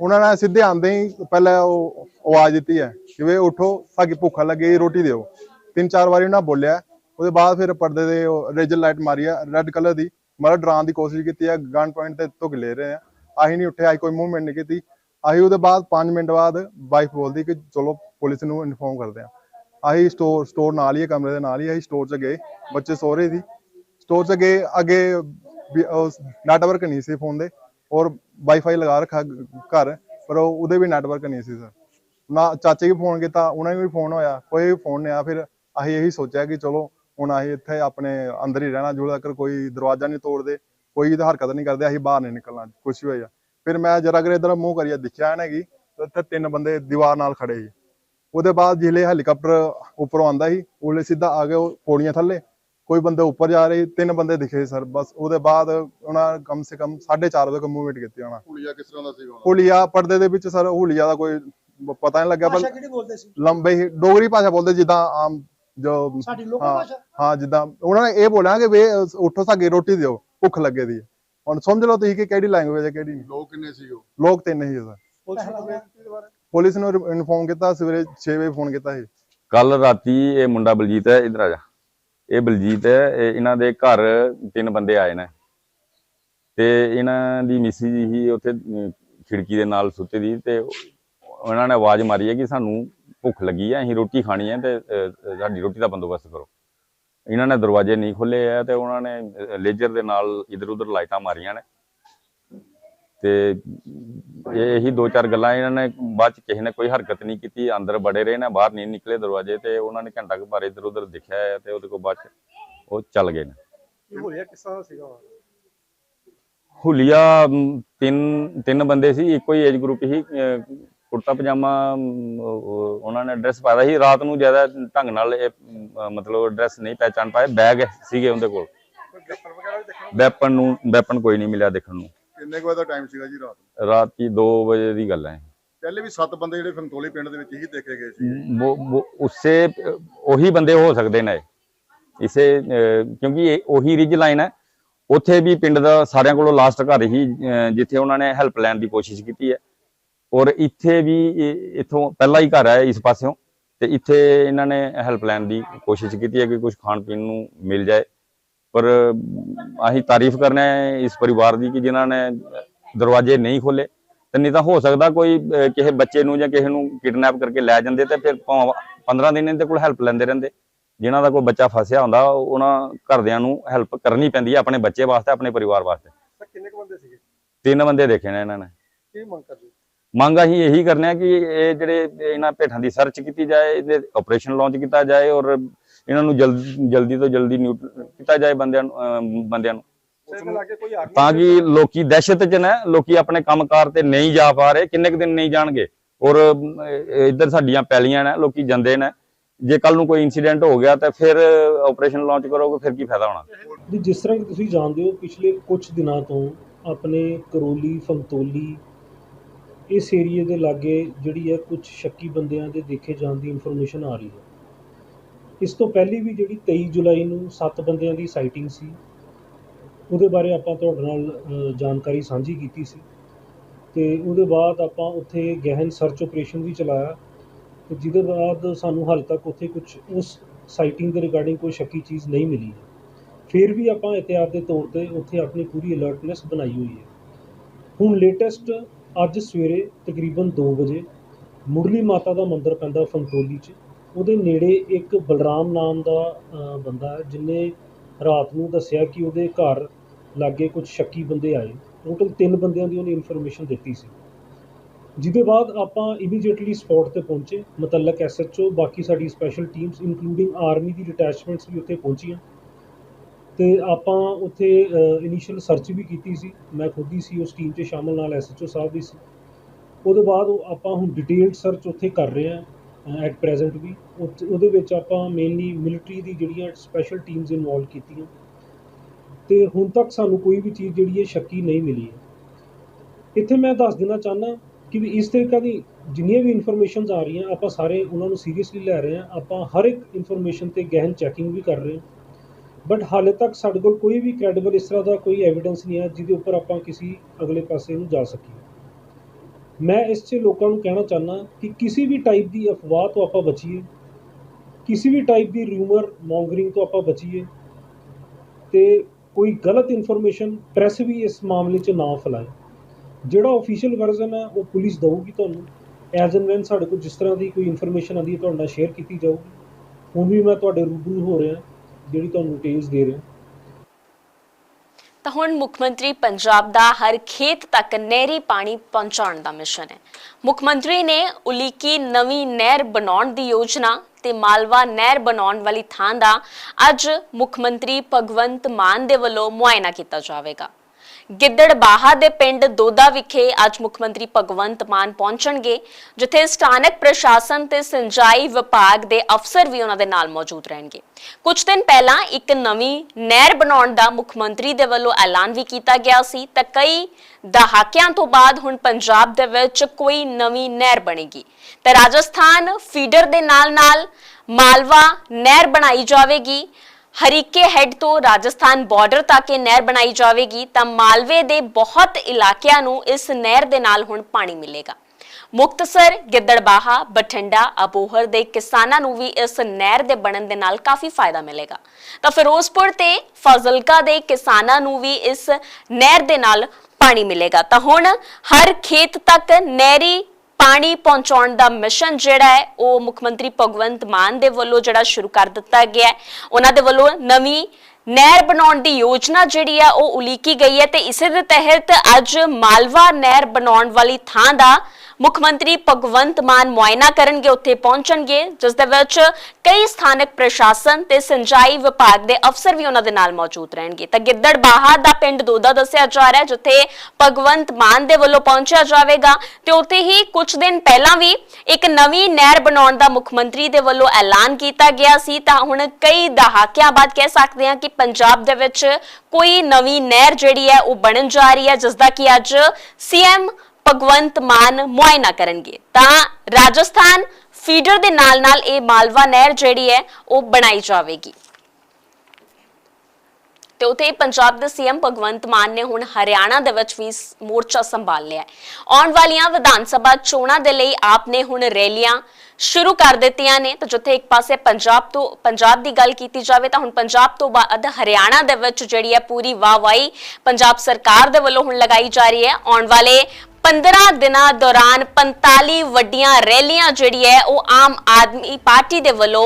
ਉਹਨਾਂ ਨੇ ਸਿੱਧੇ ਆਂਦੇ ਹੀ ਪਹਿਲਾਂ ਉਹ ਆਵਾਜ਼ ਦਿੱਤੀ ਹੈ ਕਿ ਵੇ ਉਠੋ, ਸਾਡੀ ਭੁੱਖ ਲੱਗੀ, ਰੋਟੀ ਦਿਓ। ਤਿੰਨ ਚਾਰ ਵਾਰੀ ਉਹਨਾਂ ਬੋਲਿਆ, ਉਹਦੇ ਬਾਅਦ ਫਿਰ ਪਰਦੇ ਦੇ ਰੇਜਰ ਲਾਈਟ ਮਾਰੀ ਆ, ਰੈੱਡ ਕਲਰ ਦੀ। ਮਤਲਬ ਡਰਾਉਣ ਦੀ ਕੋਸ਼ਿਸ਼ ਕੀਤੀ ਹੈ ਗਨ ਪੁਆਇੰਟ ਤੇ ਧੁੱਕ ਲੈ ਰਹੇ ਆ। ਅਸੀਂ ਨਹੀਂ ਉੱਠੇ ਅਸੀਂ ਕੋਈ ਮੂਵਮੈਂਟ ਨਹੀਂ ਕੀਤੀ। ਅਸੀਂ ਉਹਦੇ ਬਾਅਦ 5 ਮਿੰਟ ਬਾਅਦ ਵਾਈਫ ਬੋਲਦੀ ਕਿ ਚਲੋ ਪੁਲਿਸ ਨੂੰ ਇਨਫੋਰਮ ਕਰਦੇ ਆ। ਅਸੀਂ ਸਟੋਰ ਸਟੋਰ ਨਾਲ ਹੀ ਕਮਰੇ ਦੇ ਨਾਲ ਹੀ ਅਸੀਂ ਸਟੋਰ 'ਚ ਗਏ। ਬੱਚੇ ਸੋ ਰਹੇ ਸੀ। ਸਟੋਰ 'ਚ ਗਏ ਅੱਗੇ ਨੈਟਵਰਕ ਨਹੀਂ ਸੀ ਫੋਨ ਦੇ, ਔਰ ਵਾਈਫਾਈ ਲਗਾ ਰੱਖਾ ਘਰ, ਪਰ ਉਹਦੇ ਵੀ ਨੈਟਵਰਕ ਨਹੀਂ ਸੀ ਸਰ ਨਾ ਚਾਚੇ ਵੀ ਫੋਨ ਕੀਤਾ, ਉਹਨਾਂ ਨੂੰ ਵੀ ਫੋਨ ਹੋਇਆ, ਕੋਈ ਵੀ ਫੋਨ ਨਹੀਂ ਆਇਆ, ਫਿਰ ਅਸੀਂ ਇਹੀ ਸੋਚਿਆ ਕਿ ਚਲੋ, ਹੁਣ ਅਸੀਂ ਇੱਥੇ ਆਪਣੇ ਅੰਦਰ ਹੀ ਰਹਿਣਾ ਜਦੋਂ ਤੱਕ ਕੋਈ ਦਰਵਾਜ਼ਾ ਨਹੀਂ ਤੋੜਦੇ, ਕੋਈ ਤਾਂ ਹਰਕਤ ਨਹੀਂ ਕਰਦੇ, ਅਸੀਂ ਬਾਹਰ ਨਹੀਂ ਨਿਕਲਣਾ, ਕੁਛ ਵੀ ਹੋਇਆ। ਫਿਰ ਮੈਂ ਜਰਾ ਅਗਰ ਇਧਰ ਮੂੰਹ ਕਰੀਆ ਦਿਖਿਆ ਨਾ ਕਿ ਇੱਥੇ ਤਿੰਨ ਬੰਦੇ ਦੀਵਾਰ ਨਾਲ ਖੜੇ ਸੀ। ਉਹਦੇ ਬਾਅਦ ਜਿਹੜੇ ਹੈਲੀਕਾਪਟਰ ਉੱਪਰੋਂ ਆਂਦਾ ਸੀ, ਉਹਲੇ ਸਿੱਧਾ ਆ ਗਏ ਉਹ ਪੌੜੀਆਂ ਥੱਲੇ ਕੋਈ ਬੰਦੇ ਉੱਪਰ ਜਾ ਰਹੇ ਤਿੰਨ ਬੰਦੇ ਦਿਖੇ ਸਰ ਬਸ ਉਹਦੇ ਬਾਅਦ ਉਹਨਾਂ ਕਮ ਸੇ ਕਮ 4:30 ਵਜੇ ਮੂਵਮੈਂਟ ਕੀਤੀ ਉਹਨਾਂ ਹੁਲੀਆ ਕਿਸ ਤਰ੍ਹਾਂ ਦਾ ਸੀਗਾ ਉਹਨਾਂ ਹੁਲੀਆ ਪਰਦੇ ਦੇ ਵਿੱਚ ਸਰ ਹੁਲੀਆ ਦਾ ਕੋਈ ਪਤਾ ਨਹੀਂ ਲੱਗਿਆ ਭਾਸ਼ਾ ਪਰ ਕਿਹੜੀ ਬੋਲਦੇ ਸੀ? ਲੰਬੇ ਹੀ ਡੋਗਰੀ ਭਾਸ਼ਾ ਬੋਲਦੇ ਜਿੱਦਾਂ ਆਮ ਜੋ ਸਾਡੀ ਲੋਕਲ ਹਾਂ ਭਾਸ਼ਾ? ਹਾਂ ਜਿੱਦਾਂ ਉਹਨਾਂ ਨੇ ਇਹ ਬੋਲਿਆ ਕਿ ਵੇ ਉੱਠੋ ਸਾਗੇ ਰੋਟੀ ਦਿਓ ਭੁੱਖ ਲੱਗੇ ਦੀ। ਹੁਣ ਸਮਝ ਲਓ ਤੁਸੀਂ ਕਿ ਕਿਹੜੀ ਲੈਂਗੁਏਜ ਹੈ ਕਿਹੜੀ ਨਹੀਂ? ਲੋਕ ਕਿੰਨੇ ਸੀ ਉਹ? ਲੋਕ ਤਿੰਨ ਹੀ ਸਰ। ਪੁਲਿਸ ਨੂੰ ਇਨਫੋਰਮ ਕੀਤਾ ਸਵੇਰੇ 6 ਵਜੇ ਫੋਨ ਕੀਤਾ ਸੀ। ਕੱਲ ਰਾਤੀ ਇਹ ਮੁੰਡਾ ਬਲਜੀਤ ਹੈ ਇਧਰ ਆ ਜਾ। ਇਹ ਬਲਜੀਤ ਹੈ, ਇਹ ਇਹਨਾਂ ਦੇ ਘਰ ਤਿੰਨ ਬੰਦੇ ਆਏ ਨੇ। ਤੇ ਇਹਨਾਂ ਦੀ ਮਿਸੀ ਜੀ ਹੀ ਉੱਥੇ ਖਿੜਕੀ ਦੇ ਨਾਲ ਸੁੱਤੇ ਦੀ ਤੇ ਉਹਨਾਂ ਨੇ ਆਵਾਜ਼ ਮਾਰੀ ਹੈ ਕਿ ਸਾਨੂੰ ਭੁੱਖ ਲੱਗੀ ਹੈ, ਅਸੀਂ ਰੋਟੀ ਖਾਣੀ ਹੈ ਤੇ ਸਾਡੀ ਰੋਟੀ ਦਾ ਬੰਦੋਬਸਤ ਕਰੋ। ਇਹਨਾਂ ਨੇ ਦਰਵਾਜ਼ੇ ਨਹੀਂ ਖੋਲੇ ਆ ਤੇ ਉਹਨਾਂ ਨੇ ਲੇਜ਼ਰ ਦੇ ਨਾਲ ਇਧਰ ਉਧਰ ਲਾਈਟਾਂ ਮਾਰੀਆਂ ਨੇ। ਤੇ ਇਹ ਇਹੀ ਦੋ ਚਾਰ ਗੱਲਾਂ ਇਹਨਾਂ ਨੇ ਬਾਅਦ ਚ ਕਿਸੇ ਨੇ ਕੋਈ ਹਰਕਤ ਨਹੀਂ ਕੀਤੀ ਅੰਦਰ ਬੜੇ ਰਹੇ ਨੇ ਬਾਹਰ ਨਹੀਂ ਨਿਕਲੇ ਦਰਵਾਜ਼ੇ ਤੇ ਉਹਨਾਂ ਨੇ ਘੰਟਾ ਕੁ ਬਾਰੇ ਇਧਰ ਉਧਰ ਦੇਖਿਆ ਹੈ ਤੇ ਉਹਦੇ ਕੋਲ ਬਾਅਦ ਚ ਉਹ ਚੱਲ ਗਏ ਨੇ। ਹੋਇਆ ਕਿਸ ਸੀਗਾ? ਹੁਲੀਆ ਤਿੰਨ ਤਿੰਨ ਬੰਦੇ ਸੀ ਇੱਕੋ ਹੀ ਏਜ ਗਰੁੱਪ ਅਹ, ਕੁੜਤਾ ਪਜਾਮਾ ਉਹਨਾਂ ਨੇ ਐਡਰੈਸ ਪਾਇਆ ਸੀ। ਰਾਤ ਨੂੰ ਜ਼ਿਆਦਾ ਢੰਗ ਨਾਲ ਇਹ ਮਤਲਬ ਐਡਰੈਸ ਨਹੀਂ ਪਹਿਚਾਨ ਪਾਏ ਬੈਗ ਸੀਗੇ ਉਹਦੇ ਕੋਲ। ਵੈਪਨ ਨੂੰ ਵੈਪਨ ਕੋਈ ਨਹੀਂ ਮਿਲਿਆ ਦੇਖਣ ਨੂੰ। ਕਿੰਨੇ ਵਜੇ ਦਾ ਟਾਈਮ ਸੀਗਾ ਜੀ ਰਾਤ ਨੂੰ? ਰਾਤੀ 2 ਵਜੇ ਦੀ ਗੱਲ ਹੈ। ਪਹਿਲੇ ਵੀ ਸੱਤ ਬੰਦੇ ਜਿਹੜੇ ਫੰਤੋਲੀ ਪਿੰਡ ਦੇ ਵਿੱਚ ਹੀ ਦੇਖੇ ਗਏ ਸੀ। ਉਸੇ ਉਹੀ ਬੰਦੇ ਹੋ ਸਕਦੇ ਨੇ। ਇਸੇ ਕਿਉਂਕਿ ਇਹ ਉਹੀ ਰਿਜ ਲਾਈਨ ਹੈ। ਉੱਥੇ ਵੀ ਪਿੰਡ ਦਾ ਸਾਰਿਆਂ ਕੋਲੋਂ ਲਾਸਟ ਘਰ ਹੀ ਜਿੱਥੇ ਉਹਨਾਂ ਨੇ ਹੈਲਪ ਲੈਣ ਦੀ ਕੋਸ਼ਿਸ਼ ਕੀਤੀ ਹੈ। ਔਰ ਇੱਥੇ ਵੀ ਇੱਥੋਂ ਪਹਿਲਾ ਹੀ ਘਰ ਹੈ ਇਸ ਪਾਸਿਓਂ। ਤੇ ਇੱਥੇ ਇਹਨਾਂ ਨੇ ਹੈਲਪ ਲੈਣ ਦੀ ਕੋਸ਼ਿਸ਼ ਕੀਤੀ ਹੈ ਕਿ ਕੁਝ ਖਾਣ ਪੀਣ ਨੂੰ ਮਿਲ ਜਾਏ। ਪਰ ਅਸੀਂ ਤਾਰੀਫ ਕਰਨਾ ਹੈ ਇਸ ਪਰਿਵਾਰ ਦੀ ਕਿ ਜਿਨ੍ਹਾਂ ਨੇ ਦਰਵਾਜ਼ੇ ਨਹੀਂ ਖੋਲੇ ਤੇ ਨਹੀਂ ਤਾਂ ਹੋ ਸਕਦਾ ਕੋਈ ਕਿਸੇ ਬੱਚੇ ਨੂੰ ਜਾਂ ਕਿਸੇ ਨੂੰ ਕਿਡਨੈਪ ਕਰਕੇ ਲੈ ਜਾਂਦੇ ਤੇ ਫਿਰ ਭਾਵੇਂ 15 ਦਿਨ ਇਹਦੇ ਕੋਲ ਹੈਲਪ ਲੈਂਦੇ ਰਹਿੰਦੇ। ਜਿਨ੍ਹਾਂ ਦਾ ਕੋਈ ਬੱਚਾ ਫਸਿਆ ਹੁੰਦਾ ਉਹਨਾਂ ਘਰਦਿਆਂ ਨੂੰ ਹੈਲਪ ਕਰਨੀ ਪੈਂਦੀ ਹੈ ਆਪਣੇ ਬੱਚੇ ਵਾਸਤੇ ਆਪਣੇ ਪਰਿਵਾਰ ਵਾਸਤੇ। ਸਰ ਕਿੰਨੇ ਕੁ ਬੰਦੇ ਸੀਗੇ? ਤਿੰਨ ਬੰਦੇ ਦੇਖੇ ਨੇ ਇਹਨਾਂ ਨੇ। ਕੀ ਮੰਗ ਕਰਦੇ? ਮੰਗ ਅਸੀਂ ਇਹੀ ਕਰਨੇ ਆ ਕਿ ਇਹ ਜਿਹੜੇ ਇਹਨਾਂ ਭੇਠਾਂ ਦੀ ਸਰਚ ਕੀਤੀ ਜਾਏ ਇਹਦੇ ਆਪਰੇਸ਼ਨ ਲਾਂਚ ਕੀਤਾ ਜਾਏ ਔਰ ਇਹਨਾਂ ਨੂੰ ਜਲਦ ਜਲਦੀ ਤੋਂ ਜਲਦੀ ਨਿਊਟਰਲ ਕੀਤਾ ਜਾਏ ਬੰਦਿਆਂ ਨੂੰ ਬੰਦਿਆਂ ਨੂੰ। ਤਾਂ ਕਿ ਲੋਕੀ ਦਹਿਸ਼ਤ ਚ ਨੇ ਲੋਕੀ ਆਪਣੇ ਕੰਮਕਾਰ ਤੇ ਨਹੀਂ ਜਾ ਪਾ ਰਹੇ ਕਿੰਨੇ ਕੁ ਦਿਨ ਨਹੀਂ ਜਾਣਗੇ। ਔਰ ਇੱਧਰ ਸਾਡੀਆਂ ਪੈਲੀਆਂ ਨੇ ਲੋਕੀ ਜਾਂਦੇ ਨੇ। ਜੇ ਕੱਲ ਨੂੰ ਕੋਈ ਇਨਸੀਡੈਂਟ ਹੋ ਗਿਆ ਤਾਂ ਫਿਰ ਆਪਰੇਸ਼ਨ ਲਾਂਚ ਕਰੋਗੇ ਫਿਰ ਕੀ ਫਾਇਦਾ ਹੋਣਾ? ਜਿਸ ਤਰ੍ਹਾਂ ਕਿ ਤੁਸੀਂ ਜਾਣਦੇ ਹੋ ਪਿਛਲੇ ਕੁਝ ਦਿਨਾਂ ਤੋਂ ਆਪਣੇ ਕਰੋਲੀ ਫੰਤੋਲੀ ਇਸ ਏਰੀਏ ਦੇ ਲਾਗੇ ਜਿਹੜੀ ਹੈ ਕੁਝ ਸ਼ੱਕੀ ਬੰਦਿਆਂ ਦੇ ਦੇਖੇ ਜਾਣ ਦੀ ਇਨਫੋਰਮੇਸ਼ਨ ਆ ਰਹੀ ਹੈ। ਇਸ ਤੋਂ ਪਹਿਲੀ ਵੀ ਜਿਹੜੀ 23 ਜੁਲਾਈ ਨੂੰ 7 ਬੰਦਿਆਂ ਦੀ ਸਾਈਟਿੰਗ ਸੀ, ਉਹਦੇ ਬਾਰੇ ਆਪਾਂ ਤੁਹਾਡੇ ਨਾਲ ਜਾਣਕਾਰੀ ਸਾਂਝੀ ਕੀਤੀ ਸੀ। ਤੇ ਉਹਦੇ ਬਾਅਦ ਆਪਾਂ ਉੱਥੇ ਗਹਿਨ ਸਰਚ ਆਪਰੇਸ਼ਨ ਵੀ ਚਲਾਇਆ। ਤੇ ਜਿਹਦੇ ਬਾਅਦ ਸਾਨੂੰ ਹਾਲ ਤੱਕ ਉੱਥੇ ਕੁਝ ਉਸ ਸਾਈਟਿੰਗ ਦੇ ਰਿਗਾਰਡਿੰਗ ਕੋਈ ਸ਼ੱਕੀ ਚੀਜ਼ ਨਹੀਂ ਮਿਲੀ। ਫਿਰ ਵੀ ਆਪਾਂ ਇhtiyat ਦੇ ਤੌਰ ਤੇ ਉੱਥੇ ਆਪਣੀ ਪੂਰੀ ਅਲਰਟਨੈਸ ਬਣਾਈ ਹੋਈ ਹੈ। ਹੁਣ ਲੇਟੈਸਟ ਅੱਜ ਸਵੇਰੇ ਤਕਰੀਬਨ 2 ਵਜੇ ਮੁਰਲੀ ਮਾਤਾ ਦਾ ਮੰਦਿਰ ਪੈਂਦਾ ਫੰਤੋਲੀ 'ਚ। ਉਹਦੇ ਨੇੜੇ ਇੱਕ ਬਲਰਾਮ ਨਾਮ ਦਾ ਬੰਦਾ ਹੈ ਜਿਹਨੇ ਰਾਤ ਨੂੰ ਦੱਸਿਆ ਕਿ ਉਹਦੇ ਘਰ ਲਾਗੇ ਕੁਝ ਸ਼ੱਕੀ ਬੰਦੇ ਆਏ। ਟੋਟਲ ਤਿੰਨ ਬੰਦਿਆਂ ਦੀ ਉਹਨੇ ਇਨਫੋਰਮੇਸ਼ਨ ਦਿੱਤੀ ਸੀ। ਜਿਹਦੇ ਬਾਅਦ ਆਪਾਂ ਇਮੀਡੀਏਟਲੀ ਸਪੌਟ ਤੇ ਪਹੁੰਚੇ ਮੁਤਲਕ ਐਸਐਚਓ ਬਾਕੀ ਸਾਡੀ ਸਪੈਸ਼ਲ ਟੀਮਸ ਇਨਕਲੂਡਿੰਗ ਆਰਮੀ ਦੀ ਡਿਟੈਚਮੈਂਟਸ ਵੀ ਉੱਥੇ ਪਹੁੰਚੀਆਂ। ਤੇ ਆਪਾਂ ਉੱਥੇ ਇਨੀਸ਼ੀਅਲ ਸਰਚ ਵੀ ਕੀਤੀ ਸੀ। ਮੈਂ ਖੁਦ ਹੀ ਸੀ, ਉਸ ਟੀਮ 'ਚ ਸ਼ਾਮਲ ਨਾਲ ਐਸਐਚਓ ਸਾਹਿਬ ਵੀ ਸੀ। ਉਹਦੇ ਬਾਅਦ ਉਹ ਆਪਾਂ ਹੁਣ ਡਿਟੇਲਡ ਸਰਚ ਉੱਥੇ ਕਰ ਰਹੇ ਹਾਂ। ਐਟ ਪ੍ਰੈਜ਼ੈਂਟ ਵੀ। ਉੱਥੇ- ਉਹਦੇ ਵਿੱਚ ਆਪਾਂ ਮੇਨਲੀ ਮਿਲਟਰੀ ਦੀ ਜਿਹੜੀਆਂ ਸਪੈਸ਼ਲ ਟੀਮਸ ਇਨਵੋਲਵ ਕੀਤੀਆਂ। ਤੇ ਹੁਣ ਤੱਕ ਸਾਨੂੰ ਕੋਈ ਵੀ ਚੀਜ਼ ਜਿਹੜੀ ਹੈ ਸ਼ੱਕੀ ਨਹੀਂ ਮਿਲੀ ਹੈ। ਇੱਥੇ ਮੈਂ ਦੱਸ ਦੇਣਾ ਚਾਹੁੰਦਾ ਕਿ ਵੀ ਇਸ ਤਰੀਕਾ ਦੀ ਜਿੰਨੀਆਂ ਵੀ ਇਨਫੋਰਮੇਸ਼ਨਸ ਆ ਰਹੀਆਂ, ਆਪਾਂ ਸਾਰੇ ਉਹਨਾਂ ਨੂੰ ਸੀਰੀਅਸਲੀ ਲੈ ਰਹੇ ਹਾਂ। ਆਪਾਂ ਹਰ ਇੱਕ ਇਨਫੋਰਮੇਸ਼ਨ ਤੇ ਗਹਿਨ ਚੈਕਿੰਗ ਵੀ ਕਰ ਰਹੇ ਹਾਂ। ਬਟ ਹਾਲੇ ਤੱਕ ਸਾਡੇ ਕੋਲ ਕੋਈ ਵੀ ਕ੍ਰੈਡੀਬਲ ਇਸ ਤਰ੍ਹਾਂ ਦਾ ਕੋਈ ਐਵੀਡੈਂਸ ਨਹੀਂ ਹੈ, ਜਿਹਦੇ ਉੱਪਰ ਆਪਾਂ ਕਿਸੇ ਅਗਲੇ ਪਾਸੇ ਨੂੰ ਜਾ ਸਕੀਏ। ਮੈਂ ਇਸ 'ਚ ਲੋਕਾਂ ਨੂੰ ਕਹਿਣਾ ਚਾਹੁੰਦਾ ਕਿ ਕਿਸੇ ਵੀ ਟਾਈਪ ਦੀ ਅਫਵਾਹ ਤੋਂ ਆਪਾਂ ਬਚੀਏ, ਕਿਸੇ ਵੀ ਟਾਈਪ ਦੀ ਰੂਮਰ ਮੌਂਗਰਿੰਗ ਤੋਂ ਆਪਾਂ ਬਚੀਏ ਤੇ ਕੋਈ ਗਲਤ ਇਨਫੋਰਮੇਸ਼ਨ ਪ੍ਰੈਸ ਵੀ ਇਸ ਮਾਮਲੇ 'ਚ ਨਾ ਫੈਲਾਏ। ਜਿਹੜਾ ਅਫੀਸ਼ੀਅਲ ਵਰਜ਼ਨ ਹੈ, ਉਹ ਪੁਲਿਸ ਦਊਗੀ ਤੁਹਾਨੂੰ। ਐਜ਼ ਐਂਡ ਵੈਨ ਸਾਡੇ ਕੋਲ ਜਿਸ ਤਰ੍ਹਾਂ ਦੀ ਕੋਈ ਇਨਫੋਰਮੇਸ਼ਨ ਆਉਂਦੀ ਹੈ, ਤੁਹਾਡੇ ਨਾਲ ਸ਼ੇਅਰ ਕੀਤੀ ਜਾਊਗੀ। ਹੁਣ ਵੀ ਮੈਂ ਤੁਹਾਡੇ ਰੂਬਰੂ ਹੋ ਰਿਹਾ, ਜਿਹੜੀ ਤੁਹਾਨੂੰ ਡਿਟੇਲਸ ਦੇ ਰਿਹਾ। ਤਾਂ ਹੁਣ ਮੁੱਖ ਮੰਤਰੀ ਪੰਜਾਬ ਦਾ ਹਰ ਖੇਤ ਤੱਕ ਨਹਿਰੀ ਪਾਣੀ ਪਹੁੰਚਾਉਣ ਦਾ ਮਿਸ਼ਨ ਹੈ। ਮੁੱਖ ਮੰਤਰੀ ਨੇ ਉਲੀਕੀ ਨਵੀਂ ਨਹਿਰ ਬਣਾਉਣ ਦੀ ਯੋਜਨਾ ਤੇ ਮਾਲਵਾ ਨਹਿਰ ਬਣਾਉਣ ਵਾਲੀ ਥਾਂ ਦਾ ਅੱਜ ਮੁੱਖ ਮੰਤਰੀ ਭਗਵੰਤ ਮਾਨ ਦੇ ਵੱਲੋਂ ਮੁਆਇਨਾ ਕੀਤਾ ਜਾਵੇਗਾ। ਗਿੱਦੜਬਾਹਾ ਦੇ ਪਿੰਡ ਦੋਦਾ ਵਿਖੇ ਅੱਜ ਮੁੱਖ ਮੰਤਰੀ ਭਗਵੰਤ ਮਾਨ ਪਹੁੰਚਣਗੇ, ਜਿੱਥੇ ਸਥਾਨਕ ਪ੍ਰਸ਼ਾਸਨ ਤੇ ਸਿੰਜਾਈ ਵਿਭਾਗ ਦੇ ਅਫਸਰ ਵੀ ਉਹਨਾਂ ਦੇ ਨਾਲ ਮੌਜੂਦ ਰਹਿਣਗੇ। ਕੁਝ ਦਿਨ ਪਹਿਲਾਂ ਇੱਕ ਨਵੀਂ ਨਹਿਰ ਬਣਾਉਣ ਦਾ ਮੁੱਖ ਮੰਤਰੀ ਦੇ ਵੱਲੋਂ ਐਲਾਨ ਵੀ ਕੀਤਾ ਗਿਆ ਸੀ, ਤਾਂ ਕਈ ਦਹਾਕਿਆਂ ਤੋਂ ਬਾਅਦ ਹੁਣ ਪੰਜਾਬ ਦੇ ਵਿੱਚ ਕੋਈ ਨਵੀਂ ਨਹਿਰ ਬਣੇਗੀ। ਤਾਂ ਰਾਜਸਥਾਨ ਫੀਡਰ ਦੇ ਨਾਲ-ਨਾਲ ਮਾਲਵਾ ਨਹਿਰ ਬਣਾਈ ਜਾਵੇਗੀ ਹਰੀਕੇ ਹੈੱਡ ਤੋਂ ਰਾਜਸਥਾਨ ਬਾਰਡਰ ਤੱਕ ਇਹ ਨਹਿਰ ਬਣਾਈ ਜਾਵੇਗੀ, ਤਾਂ ਮਾਲਵੇ ਦੇ ਬਹੁਤ ਇਲਾਕਿਆਂ ਨੂੰ ਇਸ ਨਹਿਰ ਦੇ ਨਾਲ ਹੁਣ ਪਾਣੀ ਮਿਲੇਗਾ। ਮੁਕਤਸਰ, ਗਿੱਦੜਬਾਹਾ, ਬਠਿੰਡਾ, ਅਬੋਹਰ ਦੇ ਕਿਸਾਨਾਂ ਨੂੰ ਵੀ ਇਸ ਨਹਿਰ ਦੇ ਬਣਨ ਦੇ ਨਾਲ ਕਾਫੀ ਫਾਇਦਾ ਮਿਲੇਗਾ। ਤਾਂ ਫਿਰੋਜ਼ਪੁਰ ਤੇ ਫਾਜ਼ਿਲਕਾ ਦੇ ਕਿਸਾਨਾਂ ਨੂੰ ਵੀ ਇਸ ਨਹਿਰ ਦੇ ਨਾਲ ਪਾਣੀ ਮਿਲੇਗਾ। ਤਾਂ ਹੁਣ ਹਰ ਖੇਤ ਤੱਕ ਨਹਿਰੀ ਪਾਣੀ ਪਹੁੰਚਾਉਣ ਦਾ ਮਿਸ਼ਨ ਜਿਹੜਾ ਹੈ, ਉਹ ਮੁੱਖ ਮੰਤਰੀ ਭਗਵੰਤ ਮਾਨ ਦੇ ਵੱਲੋਂ ਜਿਹੜਾ ਸ਼ੁਰੂ ਕਰ ਦਿੱਤਾ ਗਿਆ ਹੈ। ਉਹਨਾਂ ਦੇ ਵੱਲੋਂ ਨਵੀਂ ਨਹਿਰ ਬਣਾਉਣ ਦੀ ਯੋਜਨਾ ਜਿਹੜੀ ਆ, ਉਹ ਉਲੀਕੀ ਗਈ ਹੈ ਤੇ ਇਸੇ ਦੇ ਤਹਿਤ ਅੱਜ ਮਾਲਵਾ ਨਹਿਰ ਬਣਾਉਣ ਵਾਲੀ ਥਾਂ ਦਾ ਮੁੱਖ ਮੰਤਰੀ ਭਗਵੰਤ ਮਾਨ ਮੁਆਇਨਾ ਕਰਨਗੇ, ਉੱਥੇ ਪਹੁੰਚਣਗੇ ਜਿਸ ਦੇ ਵਿੱਚ ਕਈ ਸਥਾਨਕ ਪ੍ਰਸ਼ਾਸਨ ਤੇ ਸਿੰਜਾਈ ਵਿਭਾਗ ਦੇ ਅਫਸਰ ਵੀ ਉਹਨਾਂ ਦੇ ਨਾਲ ਮੌਜੂਦ ਰਹਿਣਗੇ। ਤਾਂ ਗਿੱਦੜਬਾਹਾ ਦਾ ਪਿੰਡ ਦੋਦਾ ਦੱਸਿਆ ਜਾ ਰਿਹਾ, ਜਿੱਥੇ ਭਗਵੰਤ ਮਾਨ ਦੇ ਵੱਲੋਂ ਪਹੁੰਚਿਆ ਜਾਵੇਗਾ। ਤੇ ਉੱਥੇ ਹੀ ਕੁਝ ਦਿਨ ਪਹਿਲਾਂ ਵੀ ਇੱਕ ਨਵੀਂ ਨਹਿਰ ਬਣਾਉਣ ਦਾ ਮੁੱਖ ਮੰਤਰੀ ਦੇ ਵੱਲੋਂ ਐਲਾਨ ਕੀਤਾ ਗਿਆ ਸੀ। ਤਾਂ ਹੁਣ ਕਈ ਦਹਾਕਿਆਂ ਬਾਅਦ ਕਹਿ ਸਕਦੇ ਹਾਂ ਕਿ ਪੰਜਾਬ ਦੇ ਵਿੱਚ ਕੋਈ ਨਵੀਂ ਨਹਿਰ ਜਿਹੜੀ ਹੈ, ਉਹ ਬਣਨ ਜਾ ਰਹੀ ਹੈ ਜਿਸ ਦਾ ਕਿ ਅੱਜ ਸੀਐਮ ਭਗਵੰਤ ਮਾਨ ਮੁਆਇਨਾ ਕਰਨਗੇ। ਤਾਂ ਰਾਜਸਥਾਨ ਫੀਡਰ ਦੇ ਨਾਲ-ਨਾਲ ਇਹ ਮਾਲਵਾ ਨਹਿਰ ਜਿਹੜੀ ਹੈ, ਉਹ ਬਣਾਈ ਜਾਵੇਗੀ। ਤੇ ਉਤੇ ਪੰਜਾਬ ਦੇ ਸੀਐਮ ਭਗਵੰਤ ਮਾਨ ਨੇ ਹੁਣ ਹਰਿਆਣਾ ਦੇ ਵਿੱਚ ਵੀ ਮੋਰਚਾ ਸੰਭਾਲ ਲਿਆ ਆਉਣ ਵਾਲੀਆਂ ਵਿਧਾਨ ਸਭਾ ਚੋਣਾਂ ਦੇ ਲਈ ਆਪ ਨੇ ਹੁਣ ਰੈਲੀਆਂ ਸ਼ੁਰੂ ਕਰ ਦਿੱਤੀਆਂ ਨੇ। ਤਾਂ ਜਿੱਥੇ ਇੱਕ ਪਾਸੇ ਪੰਜਾਬ ਤੋਂ, ਪੰਜਾਬ ਦੀ ਗੱਲ ਕੀਤੀ ਜਾਵੇ ਤਾਂ ਹੁਣ ਪੰਜਾਬ ਤੋਂ ਬਾਅਦ ਹਰਿਆਣਾ ਦੇ ਵਿੱਚ ਜਿਹੜੀ ਹੈ ਪੂਰੀ ਵਾਹਵਾਈ ਪੰਜਾਬ ਸਰਕਾਰ ਦੇ ਵੱਲੋਂ ਹੁਣ ਲਗਾਈ ਜਾ ਰਹੀ ਹੈ। ਆਉਣ ਵਾਲੇ 15 ਦਿਨਾਂ ਦੌਰਾਨ 45 ਵੱਡੀਆਂ ਰੈਲੀਆਂ ਜਿਹੜੀ ਹੈ ਉਹ ਆਮ ਆਦਮੀ ਪਾਰਟੀ ਦੇ ਵੱਲੋਂ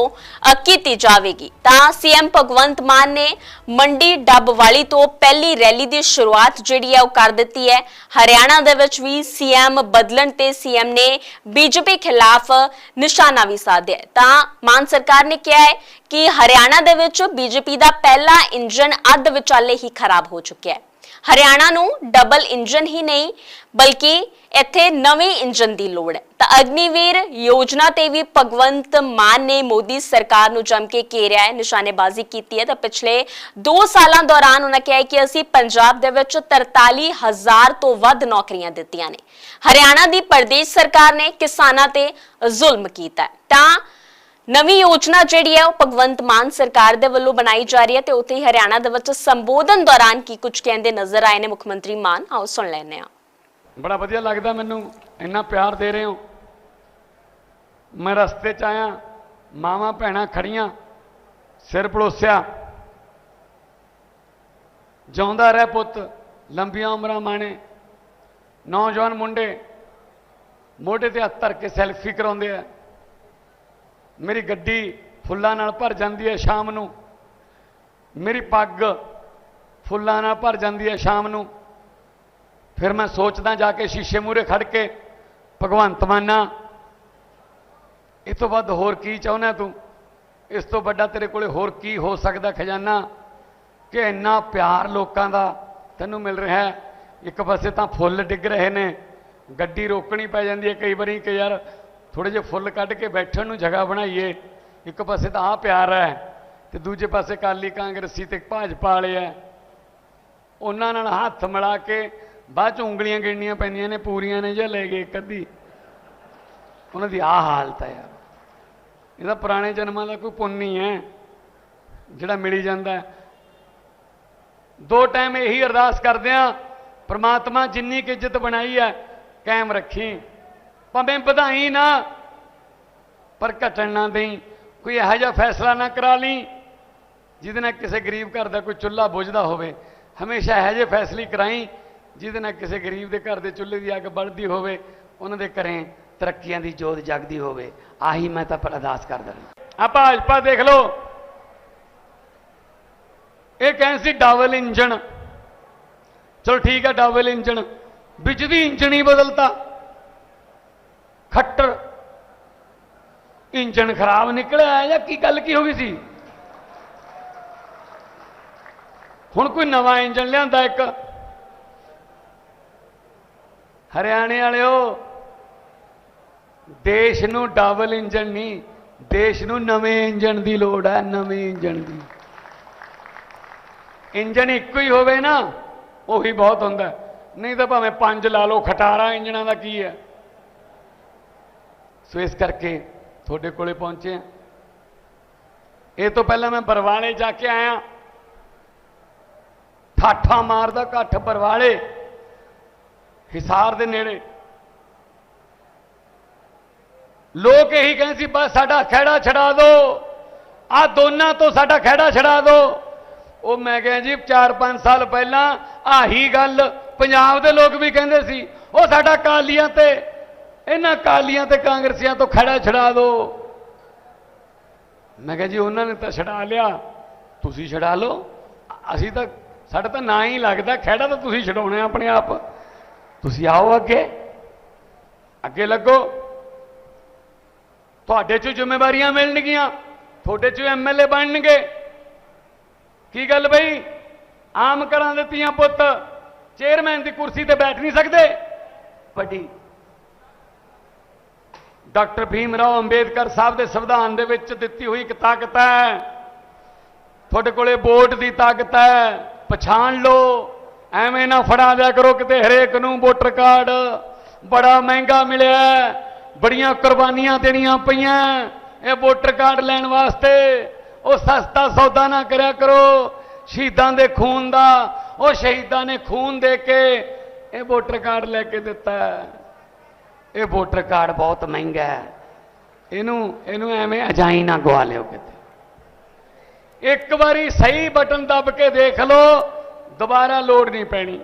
ਕੀਤੀ ਜਾਵੇਗੀ। ਤਾਂ ਸੀਐਮ ਭਗਵੰਤ ਮਾਨ ਨੇ ਮੰਡੀ ਡੱਬ ਵਾਲੀ ਤੋਂ ਪਹਿਲੀ ਰੈਲੀ ਦੀ ਸ਼ੁਰੂਆਤ ਜਿਹੜੀ ਹੈ ਉਹ ਕਰ ਦਿੱਤੀ ਹੈ। ਹਰਿਆਣਾ ਦੇ ਵਿੱਚ ਵੀ ਸੀਐਮ ਬਦਲਣ ਤੇ ਸੀਐਮ ਨੇ ਬੀਜੇਪੀ ਖਿਲਾਫ ਨਿਸ਼ਾਨਾ ਵੀ ਸਾਧਿਆ ਤਾਂ ਮਾਨ ਸਰਕਾਰ ਨੇ ਕਿਹਾ ਹੈ ਕਿ ਹਰਿਆਣਾ ਦੇ ਵਿੱਚ ਬੀਜੇਪੀ ਦਾ ਪਹਿਲਾ ਇੰਜਨ ਅੱਧ ਵਿਚਾਲੇ ਹੀ ਖਰਾਬ ਹੋ ਚੁੱਕਿਆ ਹੈ। ਹਰਿਆਣਾ ਨੂੰ ਡਬਲ ਇੰਜਨ ਹੀ ਨਹੀਂ, ਬਲਕਿ ਇੱਥੇ ਨਵੇਂ ਇੰਜਨ ਦੀ ਲੋੜ ਹੈ। ਤਾਂ ਅਗਨੀਵੀਰ ਯੋਜਨਾ ਤੇ ਵੀ ਭਗਵੰਤ ਮਾਨ ਨੇ ਮੋਦੀ ਸਰਕਾਰ ਨੂੰ ਜੰਮ ਕੇ ਘੇਰਿਆ ਹੈ, ਨਿਸ਼ਾਨੇਬਾਜ਼ੀ ਕੀਤੀ ਹੈ। ਤਾਂ ਪਿਛਲੇ 2 ਸਾਲਾਂ ਦੌਰਾਨ ਉਹਨਾਂ ਕਿਹਾ ਕਿ ਅਸੀਂ ਪੰਜਾਬ ਦੇ ਵਿੱਚ 43000 ਤੋਂ ਵੱਧ ਨੌਕਰੀਆਂ ਦਿੱਤੀਆਂ ਨੇ। ਹਰਿਆਣਾ ਦੀ ਪ੍ਰਦੇਸ਼ ਸਰਕਾਰ ਨੇ ਕਿਸਾਨਾਂ ਤੇ ਜ਼ੁਲਮ ਕੀਤਾ ਤਾਂ ਨਵੀਂ ਯੋਜਨਾ ਜਿਹੜੀ ਹੈ ਉਹ ਭਗਵੰਤ ਮਾਨ ਸਰਕਾਰ ਦੇ ਵੱਲੋਂ ਬਣਾਈ ਜਾ ਰਹੀ ਹੈ ਤੇ ਉੱਥੇ ਹੀ ਹਰਿਆਣਾ ਦੇ ਵਿੱਚ ਸੰਬੋਧਨ ਦੌਰਾਨ ਕੀ ਕੁਝ ਕਹਿੰਦੇ ਨਜ਼ਰ ਆਏ ਨੇ ਮੁੱਖ ਮੰਤਰੀ ਮਾਨ? ਆਓ ਸੁਣ ਲੈਂਦੇ ਹਾਂ। ਬੜਾ ਵਧੀਆ ਲੱਗਦਾ ਮੈਨੂੰ, ਇੰਨਾ ਪਿਆਰ ਦੇ ਰਹੇ ਹੋ। ਮੈਂ ਰਸਤੇ 'ਚ ਆਇਆ, ਮਾਵਾਂ ਭੈਣਾਂ ਖੜੀਆਂ, ਸਿਰ ਪੜੋਸਿਆ। ਜਿਉਂਦਾ ਰਹਿ ਪੁੱਤ, ਲੰਬੀਆਂ ਉਮਰਾਂ ਮਾਣੇ। ਨੌਜਵਾਨ ਮੁੰਡੇ, ਮੋਢੇ ਤੇ ਹੱਥ ਧਰ ਕੇ ਸੈਲਫੀ ਕਰਾਉਂਦੇ ਆ। ਮੇਰੀ ਗੱਡੀ ਫੁੱਲਾਂ ਨਾਲ ਭਰ ਜਾਂਦੀ ਹੈ ਸ਼ਾਮ ਨੂੰ। ਮੇਰੀ ਪੱਗ ਫੁੱਲਾਂ ਨਾਲ ਭਰ ਜਾਂਦੀ ਹੈ ਸ਼ਾਮ ਨੂੰ। ਫਿਰ ਮੈਂ ਸੋਚਦਾ ਜਾ ਕੇ ਸ਼ੀਸ਼ੇ ਮੂਹਰੇ ਖੜ ਕੇ, ਭਗਵੰਤ ਮਾਨਾ ਇਹ ਤੋਂ ਵੱਧ ਹੋਰ ਕੀ ਚਾਹੁੰਦਾ ਤੂੰ? ਇਸ ਤੋਂ ਵੱਡਾ ਤੇਰੇ ਕੋਲੇ ਹੋਰ ਕੀ ਹੋ ਸਕਦਾ ਖਜ਼ਾਨਾ? ਕਿ ਇੰਨਾ ਪਿਆਰ ਲੋਕਾਂ ਦਾ ਤੈਨੂੰ ਮਿਲ ਰਿਹਾ ਹੈ। ਇੱਕ ਪਾਸੇ ਤਾਂ ਫੁੱਲ ਡਿੱਗ ਰਹੇ ਨੇ, ਗੱਡੀ ਰੋਕਣੀ ਪੈ ਜਾਂਦੀ ਹੈ ਕਈ ਵਾਰੀ ਕਿ ਯਾਰ ਥੋੜੇ ਜਿਹੇ ਫੁੱਲ ਕੱਢ ਕੇ ਬੈਠਣ ਨੂੰ ਜਗ੍ਹਾ ਬਣਾਈਏ। ਇੱਕ ਪਾਸੇ ਤਾਂ ਆ ਪਿਆਰ ਹੈ ਤੇ ਦੂਜੇ ਪਾਸੇ ਕਾਲੀ ਕਾਂਗਰਸੀ ਤੇ ਭਾਜਪਾ ਵਾਲੇ ਹੈ। ਉਹਨਾਂ ਨਾਲ ਹੱਥ ਮਿਲਾ ਕੇ ਬਾਅਦ ਚ ਉਂਗਲੀਆਂ ਗਿਣਨੀਆਂ ਪੈਂਦੀਆਂ ਨੇ, ਪੂਰੀਆਂ ਨੇ ਜਾਂ ਲੈ ਗਏ ਇੱਕ ਉਹਨਾਂ ਦੀ ਆਹ ਹਾਲਤ ਹੈ ਯਾਰ। ਇਹਦਾ ਪੁਰਾਣੇ ਜਨਮਾਂ ਦਾ ਕੋਈ ਪੁੰਨ ਨਹੀਂ ਹੈ, ਜਿਹੜਾ ਮਿਲੀ ਜਾਂਦਾ ਦੋ ਟਾਈਮ ਇਹੀ ਅਰਦਾਸ ਕਰਦੇ ਆ ਪ੍ਰਮਾਤਮਾ ਜਿੰਨੀ ਕਿ ਇੱਜ਼ਤ ਬਣਾਈ ਹੈ, ਕਾਇਮ ਰੱਖੀ। ਭਾਵੇਂ ਵਧਾਈ ਨਾ, ਪਰ ਘਟਣ ਨਾ ਦੇਈ। ਕੋਈ ਇਹੋ ਜਿਹਾ ਫੈਸਲਾ ਨਾ ਕਰਾ ਲਈ, ਜਿਹਦੇ ਨਾਲ ਕਿਸੇ ਗਰੀਬ ਘਰ ਦਾ ਕੋਈ ਚੁੱਲ੍ਹਾ ਬੁਝਦਾ ਹੋਵੇ। ਹਮੇਸ਼ਾ ਇਹੋ ਜਿਹੇ ਫੈਸਲੇ ਕਰਾਈ, ਜਿਹਦੇ ਨਾਲ ਕਿਸੇ ਗਰੀਬ ਦੇ ਘਰ ਦੇ ਚੁੱਲ੍ਹੇ ਦੀ ਅੱਗ ਬਲਦੀ ਹੋਵੇ, ਉਹਨਾਂ ਦੇ ਘਰੇ ਤਰੱਕੀਆਂ ਦੀ ਜੋਤ ਜਗਦੀ ਹੋਵੇ। ਆਹੀ ਮੈਂ ਤਾਂ ਅਰਦਾਸ ਕਰਦਾ ਆ ਭਾਜਪਾ ਦੇਖ ਲਓ। ਇਹ ਕਹਿੰਦੇ ਸੀ ਡਬਲ ਇੰਜਣ। ਚਲੋ ਠੀਕ ਹੈ ਡਬਲ ਇੰਜਣ। ਬਿਜਲੀ ਇੰਜਣ ਹੀ ਬਦਲਤਾ। ਖੱਟਰ। ਇੰਜਣ ਖਰਾਬ ਨਿਕਲਿਆ ਜਾਂ ਕੀ ਗੱਲ ਕੀ ਹੋ ਗਈ ਸੀ? ਹੁਣ ਕੋਈ ਨਵਾਂ ਇੰਜਣ ਲਿਆਂਦਾ ਇੱਕ। ਹਰਿਆਣੇ ਵਾਲਿਓ, ਦੇਸ਼ ਨੂੰ ਡਬਲ ਇੰਜਣ ਨਹੀਂ, ਦੇਸ਼ ਨੂੰ ਨਵੇਂ ਇੰਜਣ ਦੀ ਲੋੜ ਹੈ, ਨਵੇਂ ਇੰਜਣ ਦੀ। ਇੰਜਣ ਇੱਕੋ ਹੀ ਹੋਵੇ ਨਾ, ਉਹੀ ਬਹੁਤ ਹੁੰਦਾ। ਨਹੀਂ ਤਾਂ ਭਾਵੇਂ ਪੰਜ ਲਾ ਲਓ, ਖਟਾਰਾ ਇੰਜਣਾਂ ਦਾ ਕੀ ਹੈ? ਸੋ ਇਸ ਕਰਕੇ ਤੁਹਾਡੇ ਕੋਲੇ ਪਹੁੰਚੇ ਹਾਂ। ਇਹ ਤੋਂ ਪਹਿਲਾਂ ਮੈਂ ਬਰਵਾਲੇ ਜਾ ਕੇ ਆਇਆ। ਠਾਠਾ ਮਾਰਦਾ ਘੱਟ ਬਰਵਾਲੇ, ਹਿਸਾਰ ਦੇ ਨੇੜੇ। ਲੋਕ ਇਹੀ ਕਹਿੰਦੇ ਸੀ, ਬਸ ਸਾਡਾ ਖਹਿੜਾ ਛਡਾ ਦਿਓ ਆ ਦੋਨਾਂ ਤੋਂ ਸਾਡਾ ਖਹਿੜਾ ਛਡਾ ਦਿਓ ਉਹ ਮੈਂ ਕਿਹਾ ਜੀ 4-5 ਸਾਲ ਪਹਿਲਾਂ ਆਹੀ ਗੱਲ ਪੰਜਾਬ ਦੇ ਲੋਕ ਵੀ ਕਹਿੰਦੇ ਸੀ, ਉਹ ਸਾਡਾ ਕਾਲੀਆਂ ਤੇ ਇਹਨਾਂ ਕਾਲੀਆਂ ਤੇ ਕਾਂਗਰਸੀਆਂ ਤੋਂ ਖੜਾ ਛਡਾ ਦਿਓ ਮੈਂ ਕਿਹਾ ਜੀ, ਉਹਨਾਂ ਨੇ ਤਾਂ ਛਡਾ ਲਿਆ। ਤੁਸੀਂ ਛਡਾ ਲਓ। ਅਸੀਂ ਤਾਂ, ਸਾਡਾ ਤਾਂ ਨਾ ਹੀ ਲੱਗਦਾ। ਖਹਿੜਾ ਤਾਂ ਤੁਸੀਂ ਛਡਾਉਣੇ ਆਪਣੇ ਆਪ। ਤੁਸੀਂ ਆਓ ਅੱਗੇ। ਅੱਗੇ ਲੱਗੋ। ਤੁਹਾਡੇ 'ਚ ਜ਼ਿੰਮੇਵਾਰੀਆਂ ਮਿਲਣਗੀਆਂ। ਤੁਹਾਡੇ 'ਚ ਐਮਐਲਏ ਬਣਨਗੇ। ਕੀ ਗੱਲ ਬਈ? ਆਮ ਕਰਾਂ ਦਿੱਤੀਆਂ ਪੁੱਤ, ਚੇਅਰਮੈਨ ਦੀ ਕੁਰਸੀ ਤੇ ਬੈਠ ਨਹੀਂ ਸਕਦੇ। ਵੱਡੀ ਡਾਕਟਰ ਭੀਮ ਰਾਓ ਅੰਬੇਦਕਰ ਸਾਹਿਬ ਦੇ ਸੰਵਿਧਾਨ ਦੇ ਵਿੱਚ ਦਿੱਤੀ ਹੋਈ ਇੱਕ ਤਾਕਤ ਹੈ। ਤੁਹਾਡੇ ਕੋਲੇ ਵੋਟ ਦੀ ਤਾਕਤ ਹੈ। ਪਛਾਣ ਲਓ। ਐਵੇਂ ਨਾ ਫੜਾ ਦਿਆ ਕਰੋ ਕਿਤੇ ਹਰੇਕ ਨੂੰ ਵੋਟਰ ਕਾਰਡ। ਬੜਾ ਮਹਿੰਗਾ ਮਿਲਿਆ ਬੜੀਆਂ ਕੁਰਬਾਨੀਆਂ ਦੇਣੀਆਂ ਪਈਆਂ ਇਹ ਵੋਟਰ ਕਾਰਡ ਲੈਣ ਵਾਸਤੇ ਉਹ ਸਸਤਾ ਸੌਦਾ ਨਾ ਕਰਿਆ ਕਰੋ। ਸ਼ਹੀਦਾਂ ਦੇ ਖੂਨ ਦਾ, ਉਹ ਸ਼ਹੀਦਾਂ ਨੇ ਖੂਨ ਦੇ ਕੇ ਇਹ ਵੋਟਰ ਕਾਰਡ ਲੈ ਕੇ ਦਿੱਤਾ ਹੈ। ਇਹ ਵੋਟਰ ਕਾਰਡ ਬਹੁਤ ਮਹਿੰਗਾ ਹੈ। ਇਹਨੂੰ ਇਹਨੂੰ ਐਵੇਂ ਅਜਾਈ ਨਾ ਗਵਾ ਲਿਓ ਕਿਤੇ। ਇੱਕ ਵਾਰੀ ਸਹੀ ਬਟਨ ਦੱਬ ਕੇ ਦੇਖ ਲਓ, ਦੁਬਾਰਾ ਲੋਡ ਨਹੀਂ ਪੈਣੀ।